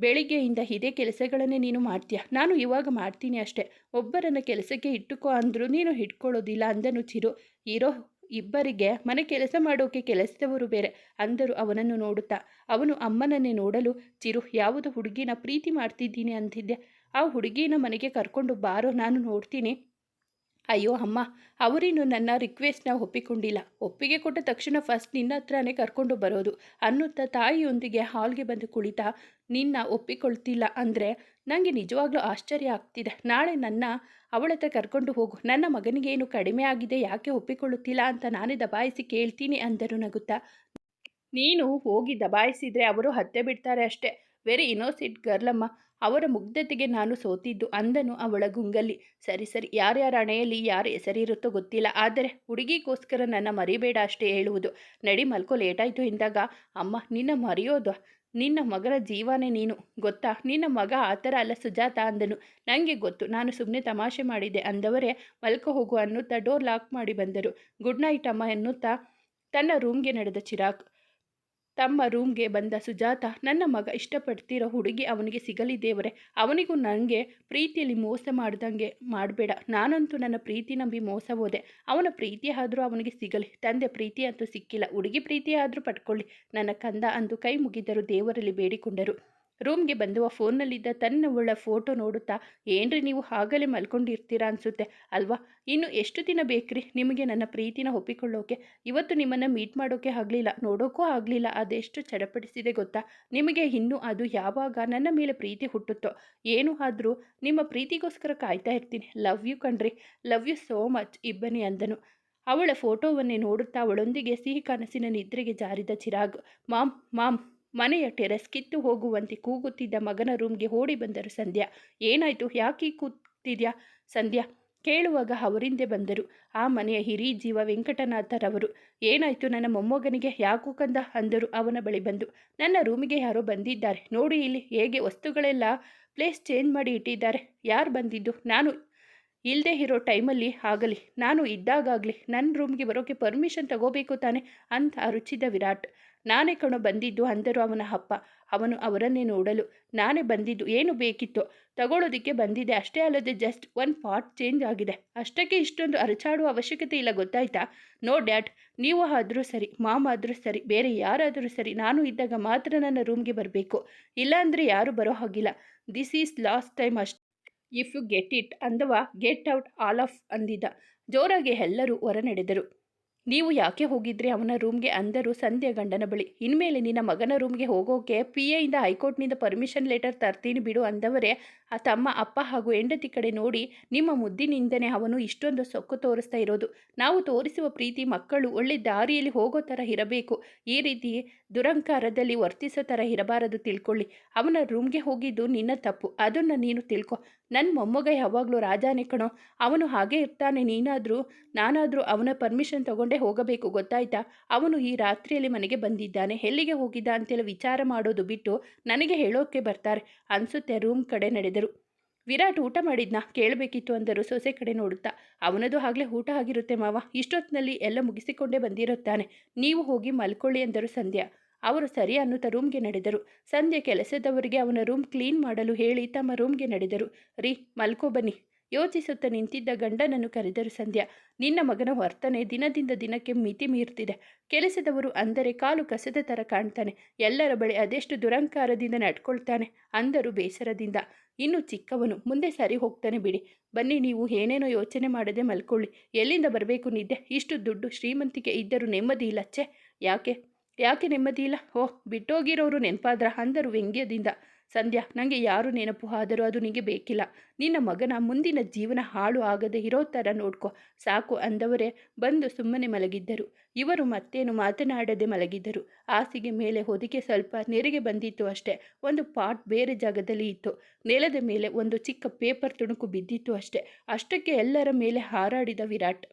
ಬೆಳಿಗ್ಗೆಯಿಂದ ಇದೇ ಕೆಲಸಗಳನ್ನೇ ನೀನು ಮಾಡ್ತೀಯ? ನಾನು ಇವಾಗ ಮಾಡ್ತೀನಿ ಅಷ್ಟೇ. ಒಬ್ಬರನ್ನ ಕೆಲಸಕ್ಕೆ ಇಟ್ಟುಕೋ ಅಂದರೂ ನೀನು ಇಟ್ಕೊಳ್ಳೋದಿಲ್ಲ ಅಂದನು ಚಿರು. ಇರೋ ಇಬ್ಬರಿಗೆ ಮನೆ ಕೆಲಸ ಮಾಡೋಕೆ ಕೆಲಸದವರು ಬೇರೆ. ಅಂದರು ಅವನನ್ನು ನೋಡುತ್ತಾ. ಅವನು ಅಮ್ಮನನ್ನೇ ನೋಡಲು, ಚಿರು, ಯಾವುದು ಹುಡುಗಿನ ಪ್ರೀತಿ ಮಾಡ್ತಿದ್ದೀನಿ ಅಂತಿದ್ದೆ ಆ ಹುಡುಗಿನ ಮನೆಗೆ ಕರ್ಕೊಂಡು ಬಾರೋ, ನಾನು ನೋಡ್ತೀನಿ. ಅಯ್ಯೋ ಅಮ್ಮ, ಅವರಿನ್ನು ನನ್ನ ರಿಕ್ವೆಸ್ಟ್ನ ಒಪ್ಪಿಕೊಂಡಿಲ್ಲ. ಒಪ್ಪಿಗೆ ಕೊಟ್ಟ ತಕ್ಷಣ ಫಸ್ಟ್ ನಿನ್ನ ಹತ್ರನೇ ಕರ್ಕೊಂಡು ಬರೋದು. ಅನ್ನುತ್ತಾ ತಾಯಿಯೊಂದಿಗೆ ಹಾಲ್ಗೆ ಬಂದು ಕುಳಿತಾ ನಿನ್ನ ಒಪ್ಪಿಕೊಳ್ತಿಲ್ಲ ಅಂದರೆ ನನಗೆ ನಿಜವಾಗ್ಲೂ ಆಶ್ಚರ್ಯ ಆಗ್ತಿದೆ. ನಾಳೆ ನನ್ನ ಅವಳ ಹತ್ರ ಕರ್ಕೊಂಡು ಹೋಗು. ನನ್ನ ಮಗನಿಗೆ ಏನು ಕಡಿಮೆ ಆಗಿದೆ, ಯಾಕೆ ಒಪ್ಪಿಕೊಳ್ಳುತ್ತಿಲ್ಲ ಅಂತ ನಾನೇ ದಬಾಯಿಸಿ ಕೇಳ್ತೀನಿ ಅಂದರು ನಗುತ್ತಾ. ನೀನು ಹೋಗಿ ದಬಾಯಿಸಿದರೆ ಅವರು ಹತ್ತೆ ಬಿಡ್ತಾರೆ ಅಷ್ಟೇ. ವೆರಿ ಇನ್ನೋಸಿಟ್ ಗರ್ಲಮ್ಮ ಅವರ ಮುಗ್ಧತೆಗೆ ನಾನು ಸೋತಿದ್ದು ಅಂದನು ಅವಳ ಗುಂಗಲ್ಲಿ. ಸರಿ ಸರಿ ಯಾರ್ಯಾರ ಹಣೆಯಲ್ಲಿ ಯಾರ ಹೆಸರಿರುತ್ತೋ ಗೊತ್ತಿಲ್ಲ, ಆದರೆ ಹುಡುಗಿಗೋಸ್ಕರ ನನ್ನ ಮರಿಬೇಡ ಅಷ್ಟೇ ಹೇಳುವುದು. ನಡಿ ಮಲ್ಕೋ, ಲೇಟಾಯಿತು ಎಂದಾಗ, ಅಮ್ಮ, ನಿನ್ನ ಮರೆಯೋದು, ನಿನ್ನ ಮಗನ ಜೀವನೇ ನೀನು. ಗೊತ್ತಾ, ನಿನ್ನ ಮಗ ಆ ಥರ ಅಲ್ಲ ಸುಜಾತ ಅಂದನು. ನನಗೆ ಗೊತ್ತು, ನಾನು ಸುಮ್ಮನೆ ತಮಾಷೆ ಮಾಡಿದ್ದೆ ಅಂದವರೇ ಮಲ್ಕೋ ಹೋಗು ಅನ್ನುತ್ತಾ ಡೋರ್ ಲಾಕ್ ಮಾಡಿ ಬಂದರು. ಗುಡ್ ನೈಟ್ ಅಮ್ಮ ಎನ್ನುತ್ತಾ ತನ್ನ ರೂಮ್ಗೆ ನಡೆದ ಚಿರಾಗ್. ತಮ್ಮ ರೂಮ್ಗೆ ಬಂದ ಸುಜಾತ, ನನ್ನ ಮಗ ಇಷ್ಟಪಡ್ತಿರೋ ಹುಡುಗಿ ಅವನಿಗೆ ಸಿಗಲಿ ದೇವರೇ, ಅವನಿಗೂ ನನಗೆ ಪ್ರೀತಿಯಲ್ಲಿ ಮೋಸ ಮಾಡ್ದಂಗೆ ಮಾಡಬೇಡ. ನಾನಂತೂ ನನ್ನ ಪ್ರೀತಿ ನಂಬಿ ಮೋಸ ಹೋದೆ. ಅವನ ಪ್ರೀತಿ ಆದರೂ ಅವನಿಗೆ ಸಿಗಲಿ. ತಂದೆ ಪ್ರೀತಿ ಅಂತೂ ಸಿಕ್ಕಿಲ್ಲ. ಹುಡುಗಿ ಪ್ರೀತಿ ಆದರೂ ಪಡ್ಕೊಳ್ಳಿ. ನನ್ನ ಕಂದ ಅಂದು ಕೈ ಮುಗಿದರು ದೇವರಲ್ಲಿ ಬೇಡಿಕೊಂಡರು. ರೂಮ್ಗೆ ಬಂದು ಆ ಫೋನ್ನಲ್ಲಿದ್ದ ಒಳ್ಳ ಫೋಟೋ ನೋಡುತ್ತಾ, ಏನ್ರಿ ನೀವು ಆಗಲೇ ಮಲ್ಕೊಂಡಿರ್ತೀರಾ ಅನಿಸುತ್ತೆ? ಅಲ್ವಾ? ಇನ್ನು ಎಷ್ಟು ದಿನ ಬೇಕ್ರಿ ನಿಮಗೆ ನನ್ನ ಪ್ರೀತಿನ ಒಪ್ಪಿಕೊಳ್ಳೋಕೆ? ಇವತ್ತು ನಿಮ್ಮನ್ನು ಮೀಟ್ ಮಾಡೋಕೆ ಆಗಲಿಲ್ಲ ನೋಡೋಕ್ಕೂ ಆಗಲಿಲ್ಲ, ಅದೆಷ್ಟು ಚಡಪಡಿಸಿದೆ ಗೊತ್ತಾ? ನಿಮಗೆ ಇನ್ನೂ ಅದು ಯಾವಾಗ ನನ್ನ ಮೇಲೆ ಪ್ರೀತಿ ಹುಟ್ಟುತ್ತೋ? ಏನು ಆದರೂ ನಿಮ್ಮ ಪ್ರೀತಿಗೋಸ್ಕರ ಕಾಯ್ತಾ ಇರ್ತೀನಿ. ಲವ್ ಯು ಕಣ್ರಿ, love you so much Ibbani ಅಂದನು. ಅವಳ ಫೋಟೋವನ್ನೇ ನೋಡುತ್ತಾ ಅವಳೊಂದಿಗೆ ಸಿಹಿ ಕನಸಿನ ನಿದ್ರೆಗೆ ಜಾರಿದ ಚಿರಾಗ್, ಮಾಮ್ ಮಾಮ್ ಮನೆಯ ಟೆರೆಸ್ ಕಿತ್ತು ಹೋಗುವಂತೆ ಕೂಗುತ್ತಿದ್ದ ಮಗನ ರೂಮ್ಗೆ ಓಡಿ ಬಂದರು ಸಂಧ್ಯಾ. ಏನಾಯಿತು? ಯಾಕೆ ಕೂತಿದ್ಯಾ ಸಂಧ್ಯಾ? ಕೇಳುವಾಗ ಅವರಿಂದೆ ಬಂದರು. ಆ ಮನೆಯ ಹಿರಿ ಜೀವ ವೆಂಕಟನಾಥರವರು. ಏನಾಯಿತು? ನನ್ನ ಮೊಮ್ಮಗನಿಗೆ ಯಾಕೋ ಕಂದ ಅಂದರು ಅವನ ಬಳಿ ಬಂದು. ನನ್ನ ರೂಮಿಗೆ ಯಾರೋ ಬಂದಿದ್ದಾರೆ. ನೋಡಿ ಇಲ್ಲಿ ಹೇಗೆ ವಸ್ತುಗಳೆಲ್ಲ ಪ್ಲೇಸ್ ಚೇಂಜ್ ಮಾಡಿ ಇಟ್ಟಿದ್ದಾರೆ. ಯಾರು ಬಂದಿದ್ದು? ನಾನು ಇಲ್ಲದೆ ಇರೋ ಟೈಮಲ್ಲಿ ಆಗಲಿ, ನಾನು ಇದ್ದಾಗಲಿ ನನ್ನ ರೂಮ್ಗೆ ಬರೋಕ್ಕೆ ಪರ್ಮಿಷನ್ ತಗೋಬೇಕು ತಾನೆ? ಅಂತ ರುಚಿದ ವಿರಾಟ್. ನಾನೇ ಕಣೋ ಬಂದಿದ್ದು ಅಂದರು ಅವನ ಅಪ್ಪ. ಅವನು ಅವರನ್ನೇ ನೋಡಲು, ನಾನೇ ಬಂದಿದ್ದು ಏನು ಬೇಕಿತ್ತು ತಗೊಳ್ಳೋದಕ್ಕೆ ಬಂದಿದೆ. ಅಷ್ಟೇ ಅಲ್ಲದೆ ಜಸ್ಟ್ ಒನ್ ಪಾಟ್ ಚೇಂಜ್ ಆಗಿದೆ. ಅಷ್ಟಕ್ಕೆ ಇಷ್ಟೊಂದು ಅರಚಾಡುವ ಅವಶ್ಯಕತೆ ಇಲ್ಲ, ಗೊತ್ತಾಯ್ತಾ? ನೋ ಡ್ಯಾಟ್ ನೀವು ಆದರೂ ಸರಿ ಮಾಮ್ ಆದರೂ ಸರಿ, ಬೇರೆ ಯಾರಾದರೂ ಸರಿ, ನಾನು ಇದ್ದಾಗ ಮಾತ್ರ ನನ್ನ ರೂಮ್ಗೆ ಬರಬೇಕು. ಇಲ್ಲಾಂದರೆ ಯಾರು ಬರೋ ಹಾಗಿಲ್ಲ. ದಿಸ್ ಈಸ್ ಲಾಸ್ಟ್ ಟೈಮ್ ಅಷ್ಟು. ಇಫ್ ಯು ಗೆಟ್ ಇಟ್ ಅಂದವ ಗೆಟ್ ಔಟ್ ಆಲ್ ಆಫ್ ಅಂದಿದ್ದ. ಜೋರಾಗಿ ಎಲ್ಲರೂ ಹೊರ ನಡೆದರು ನೀವು ಯಾಕೆ ಹೋಗಿದ್ರಿ? ಅವನ ರೂಮ್ಗೆ ಅಂದರು ಸಂಧ್ಯ ಗಂಡನ ಬಳಿ. ಇನ್ಮೇಲೆ ನಿನ್ನ ಮಗನ ರೂಮ್ಗೆ ಹೋಗೋಕೆ ಪಿ ಎಯಿಂದ ಹೈಕೋರ್ಟ್ನಿಂದ ಪರ್ಮಿಷನ್ ಲೆಟರ್ ತರ್ತೀನಿ ಬಿಡು ಅಂದವರೇ, ಆ ತಮ್ಮ ಅಪ್ಪ ಹಾಗೂ ಹೆಂಡತಿ ಕಡೆ ನೋಡಿ ನಿಮ್ಮ ಮುದ್ದಿನಿಂದನೇ ಅವನು ಇಷ್ಟೊಂದು ಸೊಕ್ಕು ತೋರಿಸ್ತಾ ಇರೋದು. ನಾವು ತೋರಿಸುವ ಪ್ರೀತಿ ಮಕ್ಕಳು ಒಳ್ಳೆ ದಾರಿಯಲ್ಲಿ ಹೋಗೋ ಥರ ಇರಬೇಕು. ಈ ರೀತಿ ದುರಂಕಾರದಲ್ಲಿ ವರ್ತಿಸೋ ಥರ ಇರಬಾರದು ತಿಳ್ಕೊಳ್ಳಿ. ಅವನ ರೂಮ್ಗೆ ಹೋಗಿದ್ದು ನಿನ್ನ ತಪ್ಪು. ಅದನ್ನು ನೀನು ತಿಳ್ಕೊ. ನನ್ನ ಮೊಮ್ಮಗ ಯಾವಾಗಲೂ ರಾಜಾನೇ ಕಣೋ. ಅವನು ಹಾಗೆ ಇರ್ತಾನೆ, ನೀನಾದರೂ, ನಾನಾದರೂ ಅವನ ಪರ್ಮಿಷನ್ ತಗೊಂಡೇ ಹೋಗಬೇಕು, ಗೊತ್ತಾಯ್ತಾ? ಅವನು ಈ ರಾತ್ರಿಯಲ್ಲಿ ಮನೆಗೆ ಬಂದಿದ್ದಾನೆ. ಎಲ್ಲಿಗೆ ಹೋಗಿದ್ದ ಅಂತೇಳಿ ವಿಚಾರ ಮಾಡೋದು ಬಿಟ್ಟು ನನಗೆ ಹೇಳೋಕ್ಕೆ ಬರ್ತಾರೆ. ಅನಿಸುತ್ತೆ ರೂಮ್ ಕಡೆ ನಡೆದರು. ವಿರಾಟ್ ಊಟ ಮಾಡಿದ್ನ? ಕೇಳಬೇಕಿತ್ತು ಅಂದರು. ಸೊಸೆ ಕಡೆ ನೋಡುತ್ತಾ, ಅವನದು ಆಗಲೇ ಊಟ ಆಗಿರುತ್ತೆ ಮಾವ. ಇಷ್ಟೊತ್ತಿನಲ್ಲಿ ಎಲ್ಲ ಮುಗಿಸಿಕೊಂಡೇ ಬಂದಿರುತ್ತಾನೆ. ನೀವು ಹೋಗಿ ಮಲ್ಕೊಳ್ಳಿ ಅಂದರು ಸಂಧ್ಯಾ. ಅವರು ಸರಿ ಅನ್ನುತ್ತಾ ರೂಮ್ಗೆ ನಡೆದರು. ಸಂಧ್ಯೆ ಕೆಲಸದವರಿಗೆ ಅವನ ರೂಮ್ ಕ್ಲೀನ್ ಮಾಡಲು ಹೇಳಿ ತಮ್ಮ ರೂಮ್ಗೆ ನಡೆದರು. ರೀ, ಮಲ್ಕೋ ಬನ್ನಿ. ಯೋಚಿಸುತ್ತಾ ನಿಂತಿದ್ದ ಗಂಡನನ್ನು ಕರೆದರು ಸಂಧ್ಯಾ. ನಿನ್ನ ಮಗನ ವರ್ತನೆ ದಿನದಿಂದ ದಿನಕ್ಕೆ ಮಿತಿ ಮೀರ್ತಿದೆ. ಕೆಲಸದವರು ಅಂದರೆ ಕಾಲು ಕಸದ ಥರ ಕಾಣ್ತಾನೆ. ಎಲ್ಲರ ಬಳಿ ಅದೆಷ್ಟು ದುರಂಕಾರದಿಂದ ನಡ್ಕೊಳ್ತಾನೆ ಅಂದರು ಬೇಸರದಿಂದ. ಇನ್ನು ಚಿಕ್ಕವನು, ಮುಂದೆ ಸರಿ ಹೋಗ್ತಾನೆ ಬಿಡಿ. ಬನ್ನಿ, ನೀವು ಏನೇನೋ ಯೋಚನೆ ಮಾಡದೆ ಮಲ್ಕೊಳ್ಳಿ. ಎಲ್ಲಿಂದ ಬರಬೇಕು ನಿದ್ದೆ? ಇಷ್ಟು ದುಡ್ಡು ಶ್ರೀಮಂತಿಕೆ ಇದ್ದರೂ ನೆಮ್ಮದಿ ಇಲ್ಲಚ್ಚೆ ಯಾಕೆ? ಯಾಕೆ ನೆಮ್ಮದಿ ಇಲ್ಲ ಓ ಬಿಟ್ಟೋಗಿರೋರು ನೆನಪಾದ್ರ ಅಂದರು ವ್ಯಂಗ್ಯದಿಂದ. ಸಂಧ್ಯಾ ನನಗೆ ಯಾರು ನೆನಪು ಆದರೂ ಅದು ನಿನಗೆ ಬೇಕಿಲ್ಲ. ನಿನ್ನ ಮಗನ ಮುಂದಿನ ಜೀವನ ಹಾಳು ಆಗದೆ ಇರೋ ಥರ ನೋಡ್ಕೊ. ಸಾಕು ಅಂದವರೇ ಬಂದು ಸುಮ್ಮನೆ ಮಲಗಿದ್ದರು. ಇವರು ಮತ್ತೇನು ಮಾತನಾಡದೆ ಮಲಗಿದ್ದರು. ಹಾಸಿಗೆ ಮೇಲೆ ಹೊದಿಕೆ ಸ್ವಲ್ಪ ನೆರೆಗೆ ಬಂದಿತ್ತು ಅಷ್ಟೇ. ಒಂದು ಪಾಟ್ ಬೇರೆ ಜಾಗದಲ್ಲಿ ಇತ್ತು. ನೆಲದ ಮೇಲೆ ಒಂದು ಚಿಕ್ಕ ಪೇಪರ್ ತುಣುಕು ಬಿದ್ದಿತ್ತು ಅಷ್ಟೇ. ಅಷ್ಟಕ್ಕೆ ಎಲ್ಲರ ಮೇಲೆ ಹಾರಾಡಿದ ವಿರಾಟ್.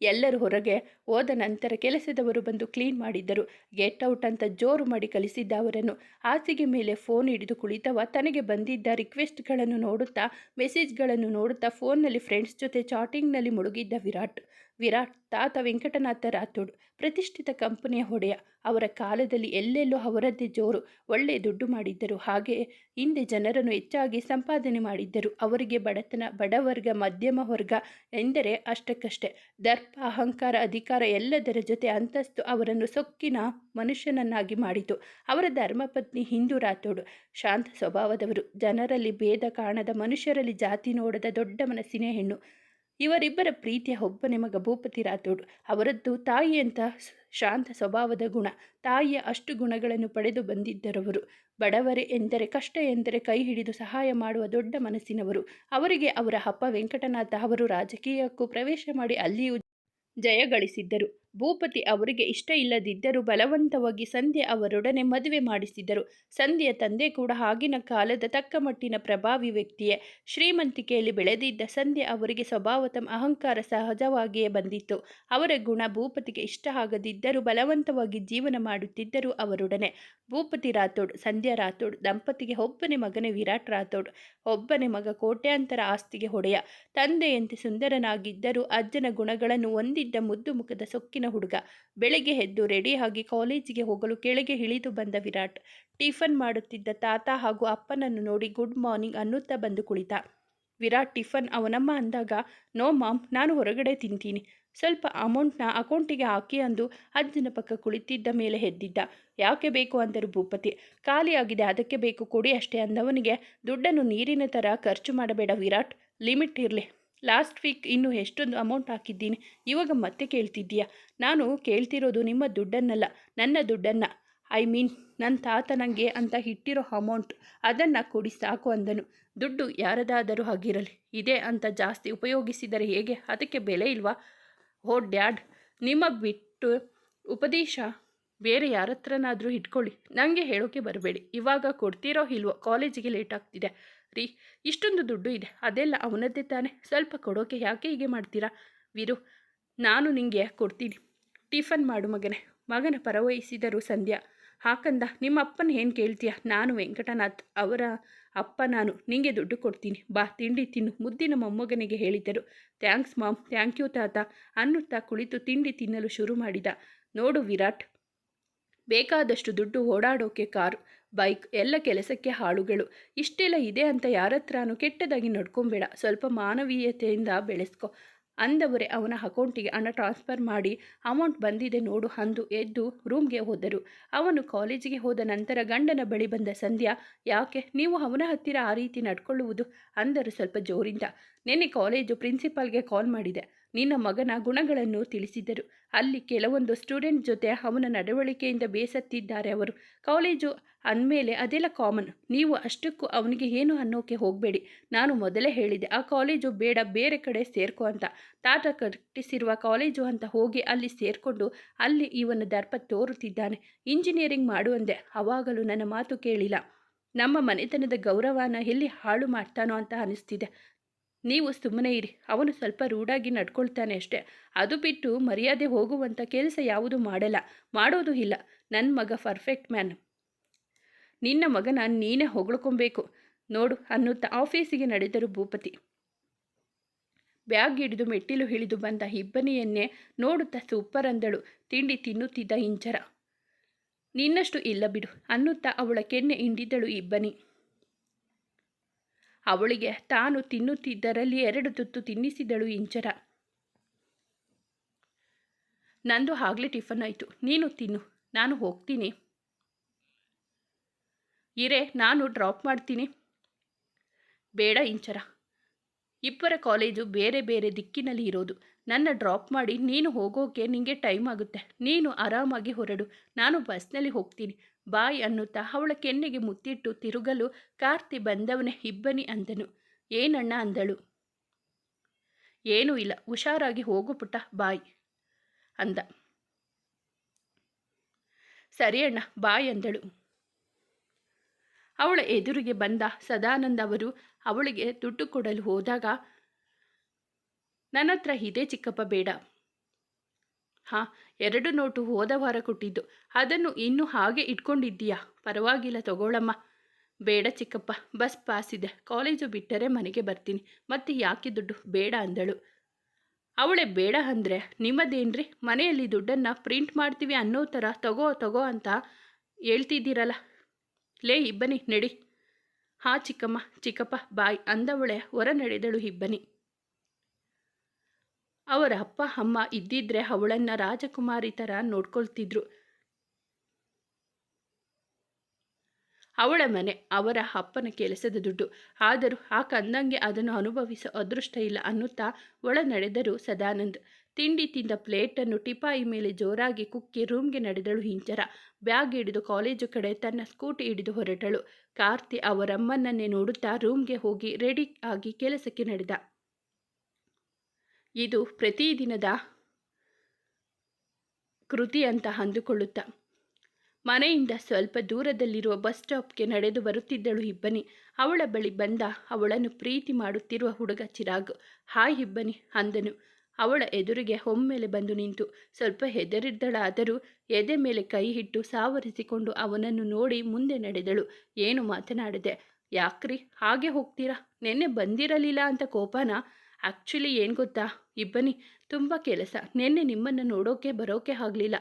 ಎಲ್ಲರೂ ಹೊರಗೆ ಹೋದ ನಂತರ ಕೆಲಸದವರು ಬಂದು ಕ್ಲೀನ್ ಮಾಡಿದ್ದರು. ಗೆಟ್ ಔಟ್ ಅಂತ ಜೋರು ಮಾಡಿ ಕಲಿಸಿದ್ದ ಅವರನ್ನು ಹಾಸಿಗೆ ಮೇಲೆ ಫೋನ್ ಹಿಡಿದು ಕುಳಿತವ ತನಗೆ ಬಂದಿದ್ದ ರಿಕ್ವೆಸ್ಟ್ಗಳನ್ನು ನೋಡುತ್ತಾ ಮೆಸೇಜ್ಗಳನ್ನು ನೋಡುತ್ತಾ ಫೋನ್ನಲ್ಲಿ ಫ್ರೆಂಡ್ಸ್ ಜೊತೆ ಚಾಟಿಂಗ್ನಲ್ಲಿ ಮುಳುಗಿದ್ದ ವಿರಾಟ್. ವಿರಾಟ್, ತಾತ ವೆಂಕಟನಾಥ ರಾಥೋಡ್, ಪ್ರತಿಷ್ಠಿತ ಕಂಪನಿಯ ಹೊಡೆಯ ಅವರ ಕಾಲದಲ್ಲಿ ಎಲ್ಲೆಲ್ಲೂ ಅವರದ್ದೇ ಜೋರು ಒಳ್ಳೆ ದುಡ್ಡು ಮಾಡಿದ್ದರು. ಹಾಗೆ ಹಿಂದೆ ಜನರನ್ನು ಹೆಚ್ಚಾಗಿ ಸಂಪಾದನೆ ಮಾಡಿದ್ದರು. ಅವರಿಗೆ ಬಡತನ, ಬಡವರ್ಗ, ಮಧ್ಯಮ ವರ್ಗ ಎಂದರೆ ಅಷ್ಟಕ್ಕಷ್ಟೇ. ದರ್ಪ, ಅಹಂಕಾರ, ಅಧಿಕಾರ ಎಲ್ಲದರ ಜೊತೆ ಅಂತಸ್ತು ಅವರನ್ನು ಸೊಕ್ಕಿನ ಮನುಷ್ಯನನ್ನಾಗಿ ಮಾಡಿತು. ಅವರ ಧರ್ಮಪತ್ನಿ ಹಿಂದೂ ರಾಥೋಡ್ ಶಾಂತ ಸ್ವಭಾವದವರು. ಜನರಲ್ಲಿ ಭೇದ ಕಾಣದ ಮನುಷ್ಯರಲ್ಲಿ ಜಾತಿ ನೋಡದ ದೊಡ್ಡ ಮನಸ್ಸಿನ ಹೆಣ್ಣು. ಇವರಿಬ್ಬರ ಪ್ರೀತಿಯ ಒಬ್ಬನೇ ಮಗ ಭೂಪತಿ ರಾಥೋಡ್. ಅವರದ್ದು ತಾಯಿ ಅಂತ ಶಾಂತ ಸ್ವಭಾವದ ಗುಣ. ತಾಯಿಯ ಅಷ್ಟು ಗುಣಗಳನ್ನು ಪಡೆದು ಬಂದಿದ್ದರವರು. ಬಡವರೇ ಎಂದರೆ ಕಷ್ಟ ಎಂದರೆ ಕೈ ಹಿಡಿದು ಸಹಾಯ ಮಾಡುವ ದೊಡ್ಡ ಮನಸ್ಸಿನವರು. ಅವರಿಗೆ ಅವರ ಅಪ್ಪ ವೆಂಕಟನಾಥ ಅವರು ರಾಜಕೀಯಕ್ಕೂ ಪ್ರವೇಶ ಮಾಡಿ ಅಲ್ಲಿಯೂ ಜಯ ಗಳಿಸಿದ್ದರು ಭೂಪತಿ ಅವರಿಗೆ ಇಷ್ಟ ಇಲ್ಲದಿದ್ದರೂ ಬಲವಂತವಾಗಿ ಸಂಧ್ಯೆ ಅವರೊಡನೆ ಮದುವೆ ಮಾಡಿಸಿದರು. ಸಂಧ್ಯೆಯ ತಂದೆ ಕೂಡ ಆಗಿನ ಕಾಲದ ತಕ್ಕಮಟ್ಟಿನ ಪ್ರಭಾವಿ ವ್ಯಕ್ತಿಯೇ. ಶ್ರೀಮಂತಿಕೆಯಲ್ಲಿ ಬೆಳೆದಿದ್ದ ಸಂಧ್ಯೆ ಅವರಿಗೆ ಸ್ವಭಾವತಂ ಅಹಂಕಾರ ಸಹಜವಾಗಿಯೇ ಬಂದಿತ್ತು. ಅವರ ಗುಣ ಭೂಪತಿಗೆ ಇಷ್ಟ ಆಗದಿದ್ದರೂ ಬಲವಂತವಾಗಿ ಜೀವನ ಮಾಡುತ್ತಿದ್ದರು ಅವರೊಡನೆ. ಭೂಪತಿ ರಾಥೋಡ್, ಸಂಧ್ಯಾ ರಾಥೋಡ್, ದಂಪತಿಗೆ ಒಬ್ಬನೇ ಮಗನೇ ವಿರಾಟ್ ರಾಥೋಡ್, ಒಬ್ಬನೇ ಮಗ ಕೋಟ್ಯಾಂತರ ಆಸ್ತಿಗೆ ಹೊಡೆಯ. ತಂದೆಯಂತೆ ಸುಂದರನಾಗಿದ್ದರೂ ಅಜ್ಜನ ಗುಣಗಳನ್ನು ಹೊಂದಿದ್ದ ಮುದ್ದು ಮುಖದ ಸೊಕ್ಕಿನ ಹುಡುಗ. ಬೆಳಗ್ಗೆ ಎದ್ದು ರೆಡಿಯಾಗಿ ಕಾಲೇಜಿಗೆ ಹೋಗಲು ಕೆಳಗೆ ಇಳಿದು ಬಂದ ವಿರಾಟ್, ಟಿಫನ್ ಮಾಡುತ್ತಿದ್ದ ತಾತ ಹಾಗೂ ಅಪ್ಪನನ್ನು ನೋಡಿ ಗುಡ್ ಮಾರ್ನಿಂಗ್ ಅನ್ನುತ್ತಾ ಬಂದು ಕುಳಿತ. ವಿರಾಟ್ ಟಿಫನ್ ಅವನಮ್ಮ ಅಂದಾಗ, ನೋ ಮಾಮ್, ನಾನು ಹೊರಗಡೆ ತಿಂತೀನಿ. ಸ್ವಲ್ಪ ಅಮೌಂಟ್ನ ಅಕೌಂಟಿಗೆ ಹಾಕಿ ಅಂದು ಅಜ್ಜನ ಪಕ್ಕ ಕುಳಿತಿದ್ದ ಮೇಲೆ ಎದ್ದಿದ್ದ. ಯಾಕೆ ಬೇಕು ಅಂದರು ಭೂಪತಿ. ಖಾಲಿಯಾಗಿದೆ ಅದಕ್ಕೆ ಬೇಕು ಕೊಡಿ ಅಷ್ಟೇ ಅಂದವನಿಗೆ ದುಡ್ಡನ್ನು ನೀರಿನ ಥರ ಖರ್ಚು ಮಾಡಬೇಡ ವಿರಾಟ್. ಲಿಮಿಟ್ ಇರಲಿ. ಲಾಸ್ಟ್ ವೀಕ್ ಇನ್ನು ಎಷ್ಟೊಂದು ಅಮೌಂಟ್ ಹಾಕಿದ್ದೀನಿ. ಇವಾಗ ಮತ್ತೆ ಕೇಳ್ತಿದ್ದೀಯಾ? ನಾನು ಕೇಳ್ತಿರೋದು ನಿಮ್ಮ ದುಡ್ಡನ್ನಲ್ಲ, ನನ್ನ ದುಡ್ಡನ್ನು. ಐ ಮೀನ್ ನನ್ನ ತಾತ ನನಗೆ ಅಂತ ಇಟ್ಟಿರೋ ಅಮೌಂಟ್ ಅದನ್ನು ಕೊಡಿ ಸಾಕು ಅಂದನು. ದುಡ್ಡು ಯಾರದಾದರೂ ಆಗಿರಲಿ, ಇದೆ ಅಂತ ಜಾಸ್ತಿ ಉಪಯೋಗಿಸಿದರೆ ಹೇಗೆ? ಅದಕ್ಕೆ ಬೆಲೆ ಇಲ್ವಾ? ಓ ಡ್ಯಾಡ್, ನಿಮ್ಮ ಬಿಟ್ಟು ಉಪದೇಶ ಬೇರೆ ಯಾರ ಹತ್ರನಾದರೂ ಇಟ್ಕೊಳ್ಳಿ. ನನಗೆ ಹೇಳೋಕೆ ಬರಬೇಡಿ. ಇವಾಗ ಕೊಡ್ತೀರೋ ಇಲ್ವೋ? ಕಾಲೇಜಿಗೆ ಲೇಟ್ ಆಗ್ತಿದೆ. ರೀ ಇಷ್ಟೊಂದು ದುಡ್ಡು ಇದೆ. ಅದೆಲ್ಲ ಅವನದ್ದೇ ತಾನೆ. ಸ್ವಲ್ಪ ಕೊಡೋಕೆ ಯಾಕೆ ಹೀಗೆ ಮಾಡ್ತೀರಾ? ವೀರು, ನಾನು ನಿಂಗೆ ಕೊಡ್ತೀನಿ. ಟಿಫನ್ ಮಾಡು ಮಗನೇ. ಮಗನ ಪರವಹಿಸಿದರು ಸಂಧ್ಯಾ. ಹಾಕಂದ, ನಿಮ್ಮ ಅಪ್ಪನ ಏನು ಕೇಳ್ತೀಯ? ನಾನು ವೆಂಕಟನಾಥ್. ಅವರ ಅಪ್ಪ ನಾನು. ನಿಂಗೆ ದುಡ್ಡು ಕೊಡ್ತೀನಿ. ಬಾ, ತಿಂಡಿ ತಿನ್ನು. ಮುದ್ದಿನ ಮೊಮ್ಮಗನಿಗೆ ಹೇಳಿದರು. Thanks ma'am. ಥ್ಯಾಂಕ್ ಯು ತಾತ. ಅನ್ನುತ್ತಾ ಕುಳಿತು ತಿಂಡಿ ತಿನ್ನಲು ಶುರು ಮಾಡಿದ. ನೋಡು ವಿರಾಟ್. ಬೇಕಾದಷ್ಟು ದುಡ್ಡು ಓಡಾಡೋಕೆ ಕಾರು. ಬೈಕ್ ಎಲ್ಲ ಕೆಲಸಕ್ಕೆ ಹಾಳುಗಳು. ಇಷ್ಟೆಲ್ಲ ಇದೆ ಅಂತ ಯಾರ ಹತ್ರನೂ ಕೆಟ್ಟದಾಗಿ ನಡ್ಕೊಂಬೇಡ. ಸ್ವಲ್ಪ ಮಾನವೀಯತೆಯಿಂದ ಬೆಳೆಸ್ಕೊ. ಅಂದವರೇ ಅವನ ಅಕೌಂಟಿಗೆ ಹಣ ಟ್ರಾನ್ಸ್ಫರ್ ಮಾಡಿ ಅಮೌಂಟ್ ಬಂದಿದೆ ನೋಡು ಅಂದು ಎದ್ದು ರೂಮ್ಗೆ ಹೋದರು. ಅವನು ಕಾಲೇಜಿಗೆ ಹೋದ ನಂತರ ಗಂಡನ ಬಳಿ ಬಂದ ಸಂಧ್ಯಾ, ಯಾಕೆ? ನೀವು ಅವನ ಹತ್ತಿರ ಆ ರೀತಿ ನಡ್ಕೊಳ್ಳುವುದು? ಅಂದರು ಸ್ವಲ್ಪ ಜೋರಿಂದ. ನಿನ್ನೆ ಕಾಲೇಜು ಪ್ರಿನ್ಸಿಪಾಲ್ಗೆ ಕಾಲ್ ಮಾಡಿದೆ. ನಿನ್ನ ಮಗನ ಗುಣಗಳನ್ನು ತಿಳಿಸಿದರು. ಅಲ್ಲಿ ಕೆಲವೊಂದು ಸ್ಟೂಡೆಂಟ್ ಜೊತೆ ಅವನ ನಡವಳಿಕೆಯಿಂದ ಬೇಸತ್ತಿದ್ದಾರೆ ಅವರು. ಕಾಲೇಜು ಅಂದಮೇಲೆ ಅದೆಲ್ಲ ಕಾಮನ್. ನೀವು ಅಷ್ಟಕ್ಕೂ ಅವನಿಗೆ ಏನು ಅನ್ನೋಕೆ ಹೋಗಬೇಡಿ. ನಾನು ಮೊದಲೇ ಹೇಳಿದೆ ಆ ಕಾಲೇಜು ಬೇಡ, ಬೇರೆ ಕಡೆ ಸೇರ್ಕೊ ಅಂತ. ತಾತ ಕಟ್ಟಿಸಿರುವ ಕಾಲೇಜು ಅಂತ ಹೋಗಿ ಅಲ್ಲಿ ಸೇರಿಕೊಂಡು ಅಲ್ಲಿ ಇವನ ದರ್ಪ ತೋರುತ್ತಿದ್ದಾನೆ. ಇಂಜಿನಿಯರಿಂಗ್ ಮಾಡುವಂದೆ ಅವಾಗಲೂ ನನ್ನ ಮಾತು ಕೇಳಿಲ್ಲ. ನಮ್ಮ ಮನೆತನದ ಗೌರವನ ಎಲ್ಲಿ ಹಾಳು ಮಾಡ್ತಾನೋ ಅಂತ ಅನಿಸ್ತಿದೆ. ನೀವು ಸುಮ್ಮನೆ ಇರಿ. ಅವನು ಸ್ವಲ್ಪ ರೂಢಾಗಿ ನಡ್ಕೊಳ್ತಾನೆ ಅಷ್ಟೇ. ಅದು ಬಿಟ್ಟು ಮರ್ಯಾದೆ ಹೋಗುವಂಥ ಕೆಲಸ ಯಾವುದು ಮಾಡಲ್ಲ. ಮಾಡೋದು ಇಲ್ಲ. ನನ್ನ ಮಗ ಪರ್ಫೆಕ್ಟ್ ಮ್ಯಾನ್ ನಿನ್ನ ಮಗನ ನೀನೇ ಹೊಗಳ್ಕೊಬೇಕು. ನೋಡು, ಅನ್ನುತ್ತಾ ಆಫೀಸಿಗೆ ನಡೆದರು ಭೂಪತಿ. ಬ್ಯಾಗ್ ಹಿಡಿದು ಮೆಟ್ಟಿಲು ಹಿಡಿದು ಬಂದ ಇಬ್ಬನಿಯನ್ನೇ ನೋಡುತ್ತಾ ಸೂಪರ್ ಅಂದಳು. ತಿಂಡಿ ತಿನ್ನುತ್ತಿದ್ದ ಇಂಚರ. ನಿನ್ನಷ್ಟು ಇಲ್ಲ ಬಿಡು, ಅನ್ನುತ್ತಾ ಅವಳ ಕೆನ್ನೆ ಹಿಂಡಿದಳು ಇಬ್ಬನಿ ಅವಳಿಗೆ ತಾನು ತಿನ್ನುತ್ತಿದ್ದರಲ್ಲಿ ಎರಡು ತುತ್ತು ತಿನ್ನಿಸಿದಳು ಇಂಚರ. ನಂದು ಆಗಲೇ ಟಿಫನ್ ಆಯಿತು. ನೀನು ತಿನ್ನು. ನಾನು ಹೋಗ್ತೀನಿ. ಇರೇ, ನಾನು ಡ್ರಾಪ್ ಮಾಡ್ತೀನಿ. ಬೇಡ ಇಂಚರ. ಇಬ್ಬರ ಕಾಲೇಜು ಬೇರೆ ಬೇರೆ ದಿಕ್ಕಿನಲ್ಲಿ ಇರೋದು. ನನ್ನ ಡ್ರಾಪ್ ಮಾಡಿ ನೀನು ಹೋಗೋಕೆ ನಿಂಗೆ ಟೈಮ್ ಆಗುತ್ತೆ. ನೀನು ಆರಾಮಾಗಿ ಹೊರಡು. ನಾನು ಬಸ್ನಲ್ಲಿ ಹೋಗ್ತೀನಿ. ಬಾಯ್ ಅನ್ನುತ್ತಾ ಅವಳ ಕೆನ್ನೆಗೆ ಮುತ್ತಿಟ್ಟು ತಿರುಗಲು ಕಾರ್ತಿ ಬಂದವನೇ ಇಬ್ಬನಿ ಅಂದನು. ಏನಣ್ಣ ಅಂದಳು. ಏನೂ ಇಲ್ಲ, ಹುಷಾರಾಗಿ ಹೋಗು ಪುಟ್ಟ ಬಾಯ್ ಅಂದ. ಸರಿ ಅಣ್ಣ, ಬಾಯ್ ಅಂದಳು. ಅವಳ ಎದುರಿಗೆ ಬಂದ ಸದಾನಂದ ಅವರು ಅವಳಿಗೆ ದುಡ್ಡು ಕೊಡಲು ಹೋದಾಗ ನನ್ನ ಹತ್ರ ಇದೆ ಚಿಕ್ಕಪ್ಪ, ಬೇಡ. ಹಾಂ, ಎರಡು ನೋಟು ಹೋದ ವಾರ ಕೊಟ್ಟಿದ್ದು. ಅದನ್ನು ಇನ್ನೂ ಹಾಗೆ ಇಟ್ಕೊಂಡಿದ್ದೀಯಾ? ಪರವಾಗಿಲ್ಲ ತಗೊಳ್ಳಮ್ಮ. ಬೇಡ ಚಿಕ್ಕಪ್ಪ, ಬಸ್ ಪಾಸ್ ಇದೆ. ಕಾಲೇಜು ಬಿಟ್ಟರೆ ಮನೆಗೆ ಬರ್ತೀನಿ. ಮತ್ತೆ ಯಾಕೆ ದುಡ್ಡು? ಬೇಡ ಅಂದಳು. ಅವಳೆ, ಬೇಡ ಅಂದರೆ? ನಿಮ್ಮದೇನ್ರಿ? ಮನೆಯಲ್ಲಿ ದುಡ್ಡನ್ನು ಪ್ರಿಂಟ್ ಮಾಡ್ತೀವಿ ಅನ್ನೋ ಥರ ತಗೋ ತಗೋ ಅಂತ ಹೇಳ್ತಿದ್ದೀರಲ್ಲ. ಲೇ, ಇಬ್ಬನಿ, ನಡಿ. ಹಾ, ಚಿಕ್ಕಮ್ಮ, ಚಿಕ್ಕಪ್ಪ, ಬಾಯ್, ಅಂದವಳೆ. ಹೊರ ನಡೆದಳು ಇಬ್ಬನಿ. ಅವರ ಅಪ್ಪ, ಅಮ್ಮ ಇದ್ದಿದ್ರೆ ಅವಳನ್ನು ರಾಜಕುಮಾರಿ ಥರ ನೋಡ್ಕೊಳ್ತಿದ್ರು. ಅವಳ ಮನೆ, ಅವರ ಅಪ್ಪನ ಕೆಲಸದ ದುಡ್ಡು. ಆದರೂ ಆ ಕಂದಂಗೆ ಅದನ್ನು ಅನುಭವಿಸೋ ಅದೃಷ್ಟ ಇಲ್ಲ ಅನ್ನುತ್ತಾ ಒಳ ನಡೆದರು ಸದಾನಂದ್. ತಿಂಡಿ ತಿಂದ ಪ್ಲೇಟನ್ನು ಟಿಪಾಯಿ ಮೇಲೆ ಜೋರಾಗಿ ಕುಕ್ಕಿ ರೂಮ್ಗೆ ನಡೆದಳು ಹಿಂಚರ ಬ್ಯಾಗ್ ಹಿಡಿದು ಕಾಲೇಜು ಕಡೆ ತನ್ನ ಸ್ಕೂಟಿ ಹಿಡಿದು ಹೊರಟಳು. ಕಾರ್ತಿ ಅವರಮ್ಮನನ್ನೇ ನೋಡುತ್ತಾ ರೂಮ್ಗೆ ಹೋಗಿ ರೆಡಿ ಆಗಿ ಕೆಲಸಕ್ಕೆ ನಡೆದ. ಇದು ಪ್ರತಿದಿನದ ಕೃತಿ ಅಂತ ಅಂದುಕೊಳ್ಳುತ್ತಾ. ಮನೆಯಿಂದ ಸ್ವಲ್ಪ ದೂರದಲ್ಲಿರುವ ಬಸ್ ಸ್ಟಾಪ್ಗೆ ನಡೆದು ಬರುತ್ತಿದ್ದಳು ಇಬ್ಬನಿ ಅವಳ ಬಳಿ ಬಂದ ಅವಳನ್ನು ಪ್ರೀತಿ ಮಾಡುತ್ತಿರುವ ಹುಡುಗ ಚಿರಾಗ್. ಹಾಯ್ ಇಬ್ಬನಿ ಅಂದನು. ಅವಳ ಎದುರಿಗೆ ಒಮ್ಮೆಲೆ ಬಂದು ನಿಂತು ಸ್ವಲ್ಪ ಹೆದರಿದ್ದಳಾದರೂ ಎದೆ ಮೇಲೆ ಕೈ ಇಟ್ಟು ಸಾವರಿಸಿಕೊಂಡು ಅವನನ್ನು ನೋಡಿ ಮುಂದೆ ನಡೆದಳು. ಏನು ಮಾತನಾಡಿದೆ? ಯಾಕ್ರಿ, ಹಾಗೆ ಹೋಗ್ತೀರಾ? ನೆನ್ನೆ ಬಂದಿರಲಿಲ್ಲ ಅಂತ ಕೋಪನ? ಆ್ಯಕ್ಚುಲಿ ಏನು ಗೊತ್ತಾ? ಇಬ್ಬನಿ ತುಂಬ ಕೆಲಸ. ನಿನ್ನೆ ನಿಮ್ಮನ್ನು ನೋಡೋಕೆ, ಬರೋಕೆ ಆಗಲಿಲ್ಲ.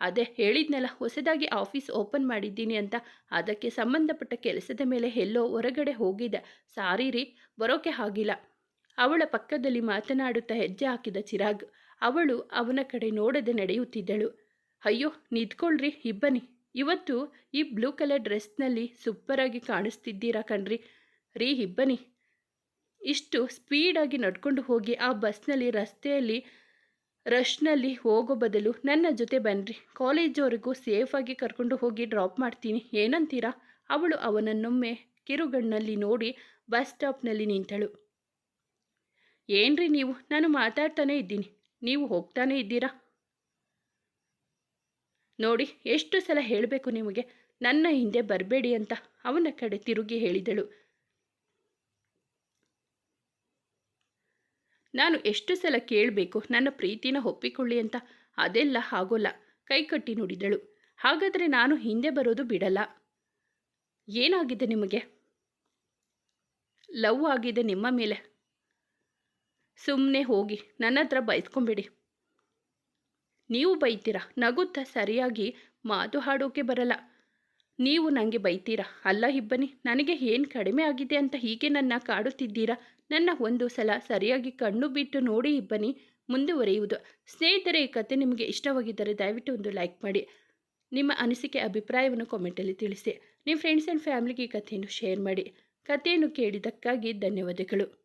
ಅದೇ, ಹೇಳಿದ್ನಲ್ಲ, ಹೊಸದಾಗಿ ಆಫೀಸ್ ಓಪನ್ ಮಾಡಿದ್ದೀನಿ ಅಂತ. ಅದಕ್ಕೆ ಸಂಬಂಧಪಟ್ಟ ಕೆಲಸದ ಮೇಲೆ ಎಲ್ಲೋ ಹೊರಗಡೆ ಹೋಗಿದ್ದೆ. ಸಾರಿ ರೀ, ಬರೋಕೆ ಆಗಿಲ್ಲ. ಅವಳ ಪಕ್ಕದಲ್ಲಿ ಮಾತನಾಡುತ್ತಾ ಹೆಜ್ಜೆ ಹಾಕಿದ ಚಿರಾಗ್. ಅವಳು ಅವನ ಕಡೆ ನೋಡದೆ ನಡೆಯುತ್ತಿದ್ದಳು. ಅಯ್ಯೋ, ನಿಂತ್ಕೊಳ್ರಿ ಇಬ್ಬನಿ ಇವತ್ತು ಈ ಬ್ಲೂ ಕಲರ್ ಡ್ರೆಸ್ನಲ್ಲಿ ಸೂಪರಾಗಿ ಕಾಣಿಸ್ತಿದ್ದೀರಾ ಕಣ್ರಿ. ರೀ ಇಬ್ಬನಿ ಇಷ್ಟು ಸ್ಪೀಡಾಗಿ ನಡ್ಕೊಂಡು ಹೋಗಿ ಆ ಬಸ್ನಲ್ಲಿ, ರಸ್ತೆಯಲ್ಲಿ, ರಶ್ನಲ್ಲಿ ಹೋಗೋ ಬದಲು ನನ್ನ ಜೊತೆ ಬನ್ನಿರಿ ಕಾಲೇಜವರೆಗೂ ಸೇಫಾಗಿ ಕರ್ಕೊಂಡು ಹೋಗಿ ಡ್ರಾಪ್ ಮಾಡ್ತೀನಿ. ಏನಂತೀರಾ? ಅವಳು ಅವನನ್ನೊಮ್ಮೆ ಕಿರುಗಣ್ಣಲ್ಲಿ ನೋಡಿ ಬಸ್ ಸ್ಟಾಪ್ನಲ್ಲಿ ನಿಂತಳು. ಏನ್ರಿ ನೀವು? ನಾನು ಮಾತಾಡ್ತಾನೇ ಇದ್ದೀನಿ. ನೀವು ಹೋಗ್ತಾನೇ ಇದ್ದೀರಾ? ನೋಡಿ, ಎಷ್ಟು ಸಲ ಹೇಳಬೇಕು ನಿಮಗೆ? ನನ್ನ ಹಿಂದೆ ಬರಬೇಡಿ ಅಂತ ಅವನ ಕಡೆ ತಿರುಗಿ ಹೇಳಿದಳು. ನಾನು ಎಷ್ಟು ಸಲ ಕೇಳಬೇಕು ನನ್ನ ಪ್ರೀತಿನ ಒಪ್ಪಿಕೊಳ್ಳಿ ಅಂತ? ಅದೆಲ್ಲ ಆಗೋಲ್ಲ, ಕೈಕಟ್ಟಿ ನುಡಿದಳು. ಹಾಗಾದರೆ ನಾನು ಹಿಂದೆ ಬರೋದು ಬಿಡಲ್ಲ? ಏನಾಗಿದೆ ನಿಮಗೆ? ಲವ್ ಆಗಿದೆ ನಿಮ್ಮ ಮೇಲೆ. ಸುಮ್ಮನೆ ಹೋಗಿ, ನನ್ನ ಹತ್ರ ಬೈಸ್ಕೊಂಬೇಡಿ. ನೀವು ಬೈತೀರಾ? ನಗುತ್ತಾ ಸರಿಯಾಗಿ ಮಾತು ಹಾಡೋಕೆ ಬರಲ್ಲ. ನೀವು ನನಗೆ ಬೈತೀರಾ? ಅಲ್ಲ ಇಬ್ಬನಿ ನನಗೆ ಏನು ಕಡಿಮೆ ಆಗಿದೆ ಅಂತ ಹೀಗೆ ನನ್ನ ಕಾಡುತ್ತಿದ್ದೀರಾ? ನನ್ನ ಒಂದು ಸಲ ಸರಿಯಾಗಿ ಕಣ್ಣು ಬಿಟ್ಟು ನೋಡಿ ಇಬ್ಬನಿ ಮುಂದುವರಿಯುವುದು. ಸ್ನೇಹಿತರೆ, ಈ ಕತೆ ನಿಮಗೆ ಇಷ್ಟವಾಗಿದ್ದರೆ ದಯವಿಟ್ಟು ಒಂದು ಲೈಕ್ ಮಾಡಿ. ನಿಮ್ಮ ಅನಿಸಿಕೆ, ಅಭಿಪ್ರಾಯವನ್ನು ಕಾಮೆಂಟಲ್ಲಿ ತಿಳಿಸಿ. ನಿಮ್ಮ ಫ್ರೆಂಡ್ಸ್ ಆ್ಯಂಡ್ ಫ್ಯಾಮಿಲಿಗೆ ಈ ಕಥೆಯನ್ನು ಶೇರ್ ಮಾಡಿ. ಕಥೆಯನ್ನು ಕೇಳಿದ್ದಕ್ಕಾಗಿ ಧನ್ಯವಾದಗಳು.